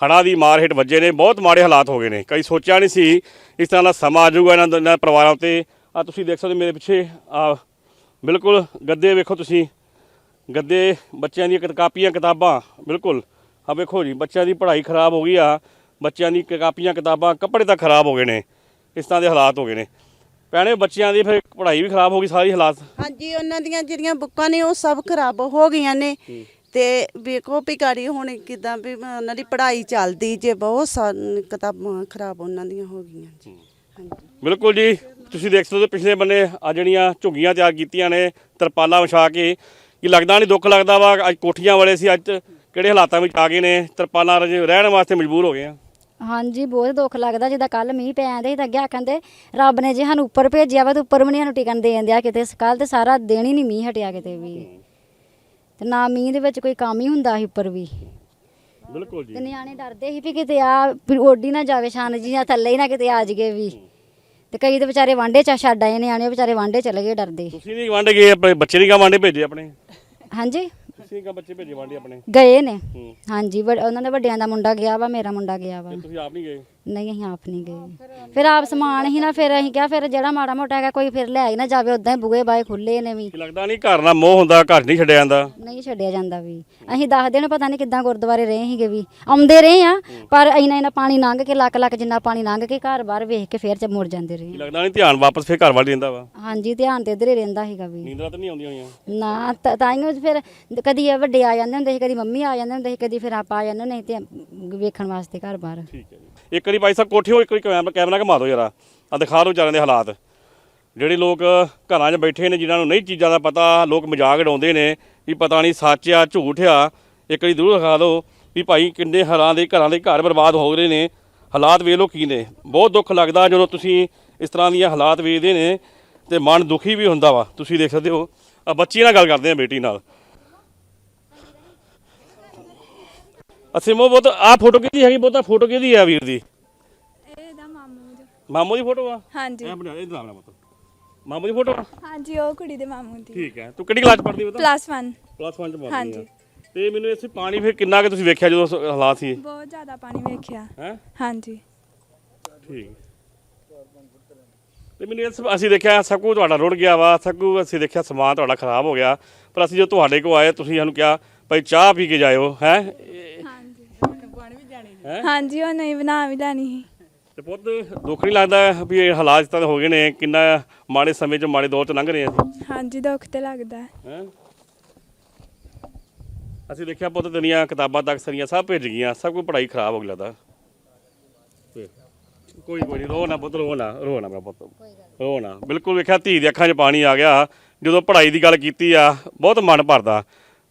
ਹੜ੍ਹਾਂ ਦੀ ਮਾਰ ਹੇਠ ਵੱਜੇ ਨੇ, ਬਹੁਤ ਮਾੜੇ ਹਾਲਾਤ ਹੋ ਗਏ ਨੇ। ਕਈ ਸੋਚਿਆ ਨਹੀਂ ਸੀ ਇਸ ਤਰ੍ਹਾਂ ਦਾ ਸਮਾਂ ਆ ਜਾਊਗਾ ਇਹਨਾਂ ਦੇ- ਪਰਿਵਾਰਾਂ ਉੱਤੇ। ਆ ਤੁਸੀਂ ਦੇਖ ਸਕਦੇ ਹੋ ਮੇਰੇ ਪਿੱਛੇ, ਆ ਬਿਲਕੁਲ ਗੱਦੇ ਵੇਖੋ ਤੁਸੀਂ। ਗੱਦੇ, ਬੱਚਿਆਂ ਦੀਆਂ ਕਿਤ- ਕਾਪੀਆਂ, ਕਿਤਾਬਾਂ, ਬਿਲਕੁਲ। ਆ ਵੇਖੋ ਜੀ, ਬੱਚਿਆਂ ਦੀ ਪੜ੍ਹਾਈ ਖਰਾਬ ਹੋ ਗਈ ਆ। ਬੱਚਿਆਂ ਦੀ ਕ- ਕਾਪੀਆਂ, ਕਿਤਾਬਾਂ ਕੱਪੜੇ ਤਾਂ ਖਰਾਬ ਹੋ ਗਏ ਨੇ। ਇਸ ਤਰ੍ਹਾਂ ਦੇ ਹਾਲਾਤ ਹੋ ਗਏ ਨੇ। ਭੈਣੇ ਬੱਚਿਆਂ ਦੀ ਫਿਰ ਪੜ੍ਹਾਈ ਵੀ ਖਰਾਬ ਹੋ ਗਈ ਸਾਰੀ ਹਾਲਾਤ। ਹਾਂਜੀ ਉਹਨਾਂ ਦੀਆਂ ਜਿਹੜੀਆਂ ਬੁੱਕਾਂ ਨੇ ਉਹ ਸਭ ਖਰਾਬ ਹੋ ਗਈਆਂ ਨੇ। ਤੇ ਵੇਖੋ ਵੀ ਗਾੜੀ ਹੁਣ ਕਿਦਾਂ ਵੀ ਉਹਨਾਂ ਦੀ ਪੜ੍ਹਾਈ ਚੱਲਦੀ ਜੇ ਬਹੁਤ ਸਾਰੀਆਂ ਕਿਤਾਬਾਂ ਖਰਾਬ ਉਹਨਾਂ ਦੀਆਂ ਹੋ ਗਈਆਂ ਜੀ ਹਾਂਜੀ। ਬਿਲਕੁਲ ਜੀ ਤੁਸੀਂ ਦੇਖ ਸਕਦੇ ਹੋ ਪਿਛਲੇ ਬੰਨੇ ਆ ਜਿਹੜੀਆਂ ਝੁੱਗੀਆਂ ਤਿਆਰ ਕੀਤੀਆਂ ਨੇ ਤਰਪਾਲਾਂ ਵਿਛਾ ਕੇ। ਕੀ ਲੱਗਦਾ ਨਹੀਂ ਦੁੱਖ ਲੱਗਦਾ ਵਾ ਅੱਜ ਕੋਠੀਆਂ ਵਾਲੇ ਸੀ ਅੱਜ ਕਿਹੜੇ ਹਾਲਾਤਾਂ ਵਿੱਚ ਆ ਗਏ ਨੇ ਤਰਪਾਲਾਂ ਰਹਿਣ ਵਾਸਤੇ ਮਜਬੂਰ ਹੋ ਗਏ ਆ। ਹਾਂਜੀ ਬਹੁਤ ਦੁੱਖ ਲੱਗਦਾ ਜਿੱਦਾਂ ਕੱਲ ਮੀਂਹ ਪੈ ਆਂਦੇ ਸੀ ਤਾਂ ਅੱਗੇ ਆਖੰਦੇ ਰੱਬ ਨੇ ਜੇ ਸਾਨੂੰ ਉੱਪਰ ਭੇਜਿਆ ਵਾ ਤੇ ਉੱਪਰ ਵੀ ਨਹੀਂ ਸਾਨੂੰ ਟਿਕਣ ਦੇ ਦਿਆ ਕਿਤੇ। ਕੱਲ ਤੇ ਸਾਰਾ ਦਿਨ ਹੀ ਨਹੀਂ ਮੀਂਹ ਹਟਿਆ ਕਿਤੇ ਵੀ। ਤੇ ਨਾ ਮੀਂਹ ਦੇ ਵਿੱਚ ਕੋਈ ਕੰਮ ਹੀ ਹੁੰਦਾ ਸੀ ਉੱਪਰ ਵੀ। ਬਿਲਕੁਲ ਤੇ ਜੀ ਨਿਆਣੇ ਡਰਦੇ ਸੀ ਵੀ ਕਿਤੇ ਆ ਓਡੀ ਨਾ ਜਾਵੇ ਛਾਨ ਜੀ ਜਾਂ ਥੱਲੇ ਹੀ ਨਾ ਕਿਤੇ ਆ ਜਗੇ ਵੀ। ਤੇ ਕਈ ਤੇ ਵਿਚਾਰੇ ਵਾਂਡੇ ਚ ਛੱਡ ਆਏ ਨਿਆਣੇ ਵਿਚਾਰੇ ਵਾਂਡੇ ਚਲੇ ਗਏ ਡਰਦੇ। ਤੁਸੀਂ ਨਹੀਂ ਵਾਂਡੇ ਗਏ ਆਪਣੇ ਬੱਚੇ ਨਹੀਂ ਗਾ ਵਾਂਡੇ ਭੇਜੇ ਆਪਣੇ? ਹਾਂਜੀ। ਤੁਸੀਂ ਕਾ ਬੱਚੇ ਭੇਜੇ ਵਾਂਡੇ ਆਪਣੇ? ਗਏ ਨੇ। ਹੂੰ। ਹਾਂਜੀ ਵੱਡ- ਉਹਨਾਂ ਦੇ ਵੱਡਿਆਂ ਦਾ ਮੁੰਡਾ ਗਿਆ ਵਾ ਮੇਰਾ ਮੁੰਡਾ ਗਿਆ ਵਾ। ਤੁਸੀਂ ਆਪ ਨਹੀਂ ਗਏ? ਨਹੀਂ ਅਸੀਂ ਆਪ ਨਹੀਂ ਗਏ। ਫਿਰ ਆਪ ਸਮਾਨ ਹੀ ਨਾ ਫਿਰ ਅਸੀਂ ਕਿਹਾ ਫਿਰ ਜਿਹੜਾ ਮਾੜਾ ਮੋਟਾ ਹੈਗਾ ਕੋਈ ਫਿਰ ਲੈ ਹੀ ਨਾ ਜਾਵੇ ਉਦਾਂ ਹੀ ਬੂਹੇ ਬਾਏ ਖੁੱਲੇ ਨੇ ਵੀ। ਲੱਗਦਾ ਨਹੀਂ ਘਰ ਨਾਲ ਮੋਹ ਹੁੰਦਾ ਘਰ ਨਹੀਂ ਛੱਡਿਆ ਜਾਂਦਾ? ਨਹੀਂ ਛੱਡਿਆ ਜਾਂਦਾ ਵੀ। ਅਸੀਂ ਦਸ ਦਿਨ ਪਤਾ ਨਹੀਂ ਕਿੱਦਾਂ ਗੁਰਦੁਆਰੇ ਰਹੇ ਸੀਗੇ ਵੀ। ਆਉਂਦੇ ਰਹੇ ਆ ਪਰ ਇੰਨਾ ਇੰਨਾ ਪਾਣੀ ਲੰਘ ਕੇ ਲੱਕ ਲੱਕ ਜਿੰਨਾ ਪਾਣੀ ਲੰਘ ਕੇ ਘਰ ਬਾਹਰ ਵੇਖ ਕੇ ਫੇਰ ਚ ਮੁੜ ਜਾਂਦੇ ਰਹੇ। ਲੱਗਦਾ ਨਹੀਂ ਧਿਆਨ ਵਾਪਸ ਫੇਰ ਘਰ ਵੱਲ ਜਾਂਦਾ ਵਾ? ਹਾਂਜੀ ਧਿਆਨ ਤੇ ਇੱਧਰ ਹੀ ਰਹਿੰਦਾ ਸੀਗਾ ਵੀ। ਨੀਂਦਰਾਂ ਤਾਂ ਨਹੀਂ ਆਉਂਦੀਆਂ ਹੋਈਆਂ? ਨਾ ਤ- ਤਾਈਓ ਫਿਰ ਕਦੀ ਇਹ ਵੱਡੇ ਆ ਜਾਂਦੇ ਹੁੰਦੇ ਸੀ ਕਦੀ ਮੰਮੀ ਆ ਜਾਂਦੇ ਹੁੰਦੇ ਸੀ ਕਦੀ ਫਿਰ ਆਪਾਂ ਆ ਜਾਂਦੇ ਨਹੀਂ ਤੇ ਵੇਖਣ ਵਾਸਤੇ ਘਰ ਬਾਹਰ। ਠੀਕ ਹੈ ਜੀ। ਇੱਕ ਵਾਰੀ ਭਾਈ ਸਾਹਿਬ ਕੋਠੇ ਹੋ ਇੱਕ ਵਾਰੀ ਕੈਮਰਾ ਕੈਮਰਾ ਘੁਮਾ ਦਿਓ ਜਰਾ। ਆ ਦਿਖਾ ਦਿਓ ਵਿਚਾਰਿਆਂ ਦੇ ਹਾਲਾਤ। ਜਿਹੜੇ ਲੋਕ ਘਰਾਂ 'ਚ ਬੈਠੇ ਨੇ, ਜਿਨ੍ਹਾਂ ਨੂੰ ਨਹੀਂ ਚੀਜ਼ਾਂ ਦਾ ਪਤਾ, ਲੋਕ ਮਜ਼ਾਕ ਉਡਾਉਂਦੇ ਨੇ ਵੀ ਪਤਾ ਨਹੀਂ ਸੱਚ ਆ, ਝੂਠ ਆ। ਇੱਕ ਵਾਰੀ ਜ਼ਰੂਰ ਦਿਖਾ ਦਿਓ ਵੀ ਭਾਈ ਕਿੰਨੇ ਹਾਲਾਂ ਦੇ, ਘਰਾਂ ਦੇ ਘਰ ਬਰਬਾਦ ਹੋ ਰਹੇ ਨੇ। ਹਾਲਾਤ ਵੇਖ ਲਓ ਕੀ ਨੇ। ਬਹੁਤ ਦੁੱਖ ਲੱਗਦਾ ਜਦੋਂ ਤੁਸੀਂ ਇਸ ਤਰ੍ਹਾਂ ਦੀਆਂ ਹਾਲਾਤ ਵੇਖਦੇ ਨੇ ਤੇ ਮਨ ਦੁਖੀ ਵੀ ਹੁੰਦਾ ਵਾ। ਤੁਸੀਂ ਦੇਖ ਸਕਦੇ ਹੋ। ਆ ਬੱਚੀ ਨਾਲ ਗੱਲ ਕਰਦੇ ਆ ਬੇਟੀ ਨਾਲ। ਅਸੀਂ ਮੋ ਬਹੁਤ ਆ ਫੋਟੋ ਕਿਹਦੀ ਹੈਗੀ? ਬਹੁਤਾ ਫੋਟੋ ਕਿਹਦੀ ਆ ਵੀਰ ਦੀ? ਇਹਦਾ ਮਾਮੂ ਜੀ ਮਾਮੂ ਦੀ ਫੋਟੋ ਆ? ਹਾਂਜੀ। ਇਹ ਬਣਾ ਇਹ ਨਾਮ ਮਤ ਮਾਮੂ ਦੀ ਫੋਟੋ ਆ? ਹਾਂਜੀ ਉਹ ਕੁੜੀ ਦੇ ਮਾਮੂ ਦੀ। ਠੀਕ ਹੈ। ਤੂੰ ਕਿਹੜੀ ਕਲਾਸ ਪੜ੍ਹਦੀ ਬਤਾ ਪਲੱਸ 1 ਪਲੱਸ 1 ਚ ਪੜ੍ਹਦੀ ਹਾਂਜੀ। ਆ ਤੇ ਮੈਨੂੰ ਇੱਥੇ ਪਾਣੀ ਫਿਰ ਕਿੰਨਾ ਕਿ ਤੁਸੀਂ ਵੇਖਿਆ ਜਦੋਂ ਸ- ਹਾਲਾਤ ਸੀ? ਬਹੁਤ ਜ਼ਿਆਦਾ ਪਾਣੀ ਵੇਖਿਆ। ਹੈ? ਹਾਂਜੀ। ਠੀਕ। ਤੇ ਮੈਨੂੰ ਇਸ ਅਸੀਂ ਦੇਖਿਆ ਸਭ ਕੁਝ ਤੁਹਾਡਾ ਰੁੜ ਗਿਆ ਵਾ ਸਭ ਕੁਝ ਅਸੀਂ ਦੇਖਿਆ ਸਮਾਨ ਤੁਹਾਡਾ ਖਰਾਬ ਹੋ ਗਿਆ। ਪਰ ਅਸੀਂ ਜੋ ਤੁਹਾਡੇ ਕੋਲ ਆਏ ਤੁਸੀਂ ਸਾਨੂੰ ਕਿਹਾ ਭਾਈ ਚਾਹ ਪੀ ਕੇ ਜਾਇਓ ਹੈ? ਹੈਂ? ਹਾਂਜੀ ਉਹ ਨਹੀਂ ਬਣਾ ਵੀ ਲੈਣੀ ਸੀ। ਤੇ ਬਹੁਤ ਦੁੱਖ ਨਹੀਂ ਲੱਗਦਾ ਵੀ ਇਹ ਹਾਲਾਤ ਦੇ ਹੋ ਗਏ ਨੇ ਕਿੰਨਾ ਮਾੜੇ ਸਮੇਂ ਚ ਮਾੜੇ ਦੌਰ ਚ ਲੰਘ ਰਹੇ ਆ ਅਸੀਂ? ਹਾਂਜੀ ਦੁੱਖ ਤੇ ਲੱਗਦਾ ਹੈ। ਹੈਂ? ਅਸੀਂ ਦੇਖਿਆ ਪੁੱਤ ਦੁਨੀਆ ਕਿਤਾਬਾਂ ਤੱਕ ਸਰੀਆਂ ਸਭ ਭਿੱਜ ਗਈਆਂ ਸਭ ਕੁਝ ਪੜ੍ਹਾਈ ਖਰਾਬ ਹੋ ਗਈ ਲੱਗਦਾ ਤੇ ਕੋਈ ਕੋਈ ਨਹੀਂ ਰੋ ਨਾ ਪੁੱਤ ਰੋ ਨਾ ਰੋ ਨਾ ਮੇਰਾ ਪੁੱਤ। ਰੋ ਨਾ। ਬਿਲਕੁਲ ਵੇਖਿਆ ਧੀ ਦੇ ਅੱਖਾਂ 'ਚ ਪਾਣੀ ਆ ਗਿਆ ਜਦੋਂ ਪੜ੍ਹਾਈ ਦੀ ਗੱਲ ਕੀਤੀ ਆ ਬਹੁਤ ਮਨ ਭਰਦਾ।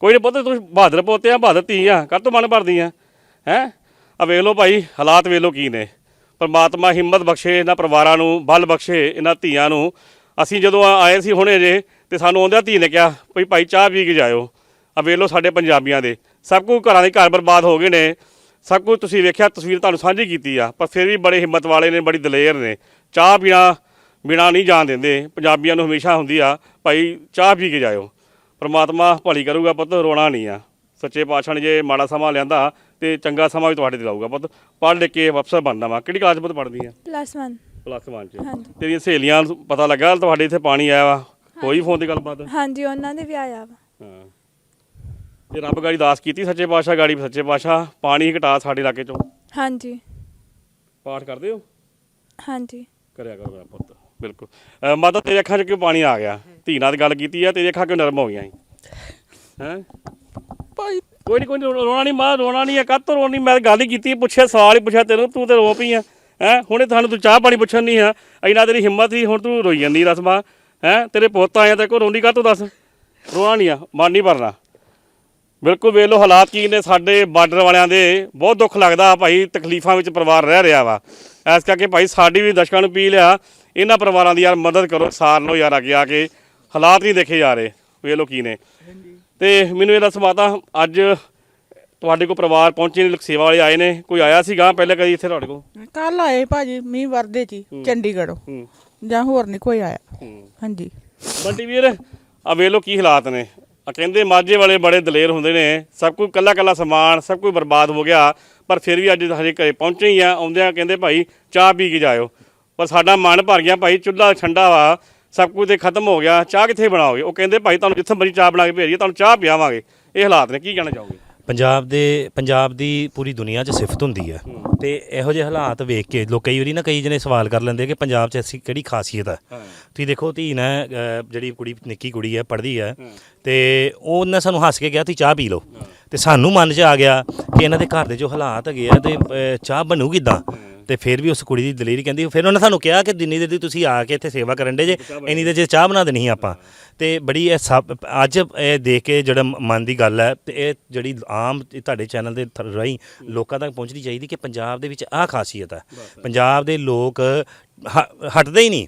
ਕੋਈ ਨਹੀਂ ਪੁੱਤ ਤੂੰ ਬਹਾਦਰ ਪੋਤੇ ਆ ਬਹਾਦਰ ਧੀ ਆ ਕਰ ਤੂੰ ਮਨ ਭਰਦੀ ਆ? ਹੈ? ਆ ਵੇਖ ਲਓ ਭਾਈ, ਹਾਲਾਤ ਵੇਖ ਲਓ ਕੀ ਨੇ। ਪਰਮਾਤਮਾ ਹਿੰਮਤ ਬਖਸ਼ੇ, ਇਹਨਾਂ ਪਰਿਵਾਰਾਂ ਨੂੰ ਬਲ ਬਖਸ਼ੇ, ਇਹਨਾਂ ਧੀਆਂ ਨੂੰ। ਅਸੀਂ ਜਦੋਂ ਆਏ ਸੀ ਹੁਣੇ ਜੇ, ਤੇ ਸਾਨੂੰ ਆਉਂਦਿਆਂ ਧੀ ਨੇ ਕਿਹਾ, ਭਈ ਭਾਈ, ਚਾਹ ਪੀ ਕੇ ਜਾਇਓ। ਆ ਵੇਖ ਲਓ ਸਾਡੇ ਪੰਜਾਬੀਆਂ ਦੇ। ਸਭ ਕੁਝ ਘਰਾਂ ਦੇ ਘਰ ਬਰਬਾਦ ਹੋ ਗਏ ਨੇ। ਸਭ ਕੁਝ ਤੁਸੀਂ ਵੇਖਿਆ, ਤਸਵੀਰ ਤੁਹਾਨੂੰ ਸਾਂਝੀ ਕੀਤੀ ਆ, ਪਰ ਫਿਰ ਵੀ ਬੜੇ ਹਿੰਮਤ ਵਾਲੇ ਨੇ, ਬੜੀ ਦਲੇਰ ਨੇ। ਚਾਹ ਪੀਣਾ ਬਿਨਾ ਨਹੀਂ ਜਾਣ ਦਿੰਦੇ। ਪੰਜਾਬੀਆਂ ਨੂੰ ਹਮੇਸ਼ਾ ਹੁੰਦੀ ਆ, ਭਾਈ, ਚਾਹ ਪੀ ਕੇ ਜਾਇਓ। ਪਰਮਾਤਮਾ ਭਲੀ ਕਰੂਗਾ ਪੁੱਤ, ਰੋਣਾ ਨਹੀਂ ਆ। ਸੱਚੇ ਪਾਤਸ਼ਾਹ ਨੇ ਜੇ ਮਾੜਾ ਸਮਾਂ ਲਿਆਂਦਾ ਤੇ ਚੰਗਾ ਸਮਾਂ ਵੀ ਤੁਹਾਡੇ ਦਿਲਾਊਗਾ ਪੁੱਤ। ਪੜ੍ਹ ਲਿਖ ਕੇ ਅਫਸਰ ਬਣਨਾ ਵਾ। ਕਿਹੜੀ ਕਲਾਸ ਪੁੱਤ ਪੜ੍ਹਦੀ ਆ? ਪਲੱਸ 1 ਪਲੱਸ 1 ਚ। ਹਾਂਜੀ। ਤੇਰੀਆਂ ਸਹੇਲੀਆਂ ਨੂੰ ਪਤਾ ਲੱਗਾ ਤੁਹਾਡੇ ਇੱਥੇ ਪਾਣੀ ਆਇਆ ਵਾ। ਕੋਈ ਫੋਨ ਤੇ ਗੱਲਬਾਤ? ਹਾਂਜੀ ਉਹਨਾਂ ਦੇ ਵੀ ਆਇਆ ਵਾ। ਹਾਂ। ਤੇ ਰੱਬ ਗਾੜੀ ਦਾਸ ਕੀਤੀ ਸੱਚੇ ਪਾਤਸ਼ਾਹ ਗਾੜੀ ਵੀ ਸੱਚੇ ਪਾਤਸ਼ਾਹ। ਪਾਣੀ ਘਟਾ ਸਾਡੇ ਇਲਾਕੇ ਚੋਂ। ਹਾਂਜੀ। ਪਾਠ ਕਰਦੇ ਹੋ? ਹਾਂਜੀ। ਕਰਿਆ ਕਰੋ ਮੇਰਾ ਪੁੱਤ। ਬਿਲਕੁਲ। ਅਹ ਮਾਤਾ ਤੇਰੇ ਅੱਖਾਂ 'ਚ ਕਿਉਂ ਪਾਣੀ ਆ ਗਿਆ? ਧੀ ਨਾਲ ਗੱਲ ਕੀਤੀ ਆ ਤੇਰੀ ਅੱਖਾਂ ਕਿਉਂ ਨਰਮ ਹੋ ਗਈਆਂ ਹੈ? ਭਾਈ ਕੋਈ ਨਹੀਂ ਕੋਈ ਨੀ, ਰੋ- ਰੋਣਾ ਨਹੀਂ ਮਾਂ ਰੋਣਾ ਨਹੀਂ ਹੈ ਕੱਤ ਰੋਣੀ? ਮੈਂ ਤਾਂ ਗੱਲ ਹੀ ਕੀਤੀ ਪੁੱਛਿਆ ਸਵਾਲ ਹੀ ਪੁੱਛਿਆ ਤੈਨੂੰ ਤੂੰ ਤੇ ਰੋ ਪਈ ਆ ਹੈ? ਹੁਣੇ ਤੁਹਾਨੂੰ ਤੂੰ ਚਾਹ ਪਾਣੀ ਪੁੱਛਣ ਨਹੀਂ ਆ ਇੰਨਾ ਤੇਰੀ ਹਿੰਮਤ ਸੀ ਹੁਣ ਤੂੰ ਰੋਈ ਜਾਂਦੀ ਦੱਸ ਮਾਂ ਹੈ? ਤੇਰੇ ਪੁੱਤ ਆਇਆ ਤੇ ਕੋ ਰੋਂਦੀ ਕਾ ਤੂੰ ਦੱਸ? ਰੋਣਾ ਨਹੀਂ ਆ ਮਨ ਨਹੀਂ ਭਰਨਾ। ਬਿਲਕੁਲ ਵੇਖ ਲਓ ਹਾਲਾਤ ਕੀ ਨੇ ਸਾਡੇ ਬਾਰਡਰ ਵਾਲਿਆਂ ਦੇ ਬਹੁਤ ਦੁੱਖ ਲੱਗਦਾ ਭਾਈ ਤਕਲੀਫਾਂ ਵਿੱਚ ਪਰਿਵਾਰ ਰਹਿ ਰਿਹਾ ਵਾ। ਇਸ ਕਰਕੇ ਭਾਈ ਸਾਡੀ ਵੀ ਦਰਸ਼ਕਾਂ ਨੂੰ ਅਪੀਲ ਆ ਇਹਨਾਂ ਪਰਿਵਾਰਾਂ ਦੀ ਯਾਰ ਮਦਦ ਕਰੋ ਸਾਰ ਲਓ ਯਾਰ ਅੱਗੇ ਆ ਕੇ ਹਾਲਾਤ ਨਹੀਂ ਦੇਖੇ ਜਾ ਰਹੇ ਵੇਖ ਲਓ ਕੀ ਨੇ। ਤੇ ਮੈਨੂੰ ਇਹ ਦੱਸ ਮਾਤਾ ਅੱਜ ਤੁਹਾਡੇ ਕੋਲ ਪਰਿਵਾਰ ਪਹੁੰਚੇ ਨੇ ਸੇਵਾ ਵਾਲੇ ਆਏ ਨੇ। ਕੋਈ ਆਇਆ ਸੀਗਾ ਪਹਿਲੇ ਕਦੀ ਇੱਥੇ ਤੁਹਾਡੇ ਕੋਲ? ਕੱਲ ਆਏ ਭਾਜੀ ਮੀਂਹ ਵਰਦੇ ਚ ਹੀ, ਚੰਡੀਗੜ੍ਹੋਂ। ਹੂੰ। ਜਾਂ ਹੋਰ ਨਹੀਂ ਕੋਈ ਆਇਆ। ਹਾਂਜੀ। ਬੰਟੀ ਵੀਰ ਆ ਵੇਖ ਲਓ ਕੀ ਹਾਲਾਤ ਨੇ। ਆ ਕਹਿੰਦੇ ਮਾਝੇ ਵਾਲੇ ਬੜੇ ਦਲੇਰ ਹੁੰਦੇ ਨੇ। ਸਭ ਕੁਝ ਕੱਲਾ ਕੱਲਾ ਸਮਾਨ ਸਭ ਕੁਝ ਬਰਬਾਦ ਹੋ ਗਿਆ। ਪਰ ਫਿਰ ਵੀ ਅੱਜ ਹਜੇ ਘਰੇ ਪਹੁੰਚੇ ਹੀ ਆ। ਆਉਂਦਿਆਂ ਕਹਿੰਦੇ ਭਾਈ ਚਾਹ ਪੀ ਕੇ ਜਾਇਓ। ਪਰ ਸਾਡਾ ਮਨ ਭਰ ਗਿਆ ਭਾਈ ਚੁੱਲ੍ਹਾ ਠੰਡਾ ਵਾ। ਸਭ ਕੁਝ ਤੇ ਖਤਮ ਹੋ ਗਿਆ। ਚਾਹ ਕਿੱਥੇ ਬਣਾਓਗੇ? ਉਹ ਕਹਿੰਦੇ ਭਾਈ ਤੁਹਾਨੂੰ ਜਿੱਥੇ ਮਰਜ਼ੀ ਚਾਹ ਬਣਾ ਕੇ ਭੇਜੀਏ ਤੁਹਾਨੂੰ ਚਾਹ ਪਿਆਵਾਂਗੇ। ਇਹ ਹਾਲਾਤ ਨੇ ਕੀ ਕਹਿਣਾ ਚਾਹੋਗੇ? ਪੰਜਾਬ ਦੇ ਪੰਜਾਬ ਦੀ ਪੂਰੀ ਦੁਨੀਆ 'ਚ ਸਿਫਤ ਹੁੰਦੀ ਹੈ। ਤੇ ਇਹੋ ਜਿਹੇ ਹਾਲਾਤ ਵੇਖ ਕੇ ਲੋਕ ਕਈ ਵਾਰੀ ਨਾ ਕਈ ਜਣੇ ਸਵਾਲ ਕਰ ਲੈਂਦੇ ਕਿ ਪੰਜਾਬ 'ਚ ਐਸੀ ਕਿਹੜੀ ਖਾਸੀਅਤ ਹੈ। ਤੁਸੀਂ ਦੇਖੋ ਧੀ ਨੇ ਜਿਹੜੀ ਕੁੜੀ ਨਿੱਕੀ ਕੁੜੀ ਹੈ ਪੜ੍ਹਦੀ ਹੈ। ਤੇ ਉਹ ਉਹਨੇ ਸਾਨੂੰ ਹੱਸ ਕੇ ਕਿਹਾ ਤੁਸੀਂ ਚਾਹ ਪੀ ਲਓ। ਤੇ ਸਾਨੂੰ ਮਨ 'ਚ ਆ ਗਿਆ ਕਿ ਇਹਨਾਂ ਦੇ ਘਰ ਦੇ ਜੋ ਹਾਲਾਤ ਹੈਗੇ ਆ ਤੇ ਚਾਹ ਬਣੂ ਕਿਦਾਂ ਤੇ ਫਿਰ ਵੀ ਉਸ ਕੁੜੀ ਦੀ ਦਲੇਰੀ ਕਹਿੰਦੀ ਫਿਰ ਉਹਨੇ ਸਾਨੂੰ ਕਿਹਾ ਕਿ ਦਿਨੀ ਦੇ ਤੁਸੀਂ ਆ ਕੇ ਇੱਥੇ ਸੇਵਾ ਕਰਨ ਦੇ ਜੇ ਇੰਨੀ ਦੇ ਜੇ ਚਾਹ ਬਣਾ ਦੇਣੀ ਸੀ ਆਪਾਂ। ਤੇ ਬੜੀ ਇਹ ਸਭ ਅੱਜ ਇਹ ਦੇਖ ਕੇ ਜਿਹੜਾ ਮਨ ਦੀ ਗੱਲ ਹੈ ਤੇ ਇਹ ਜਿਹੜੀ ਆਮ ਤੁਹਾਡੇ ਚੈਨਲ ਦੇ ਥ- ਰਾਹੀਂ ਲੋਕਾਂ ਤੱਕ ਪਹੁੰਚਣੀ ਚਾਹੀਦੀ ਕਿ ਪੰਜਾਬ ਦੇ ਵਿੱਚ ਆਹ ਖਾਸੀਅਤ ਹੈ। ਪੰਜਾਬ ਦੇ ਲੋਕ ਹ- ਹਟਦੇ ਹੀ ਨਹੀਂ।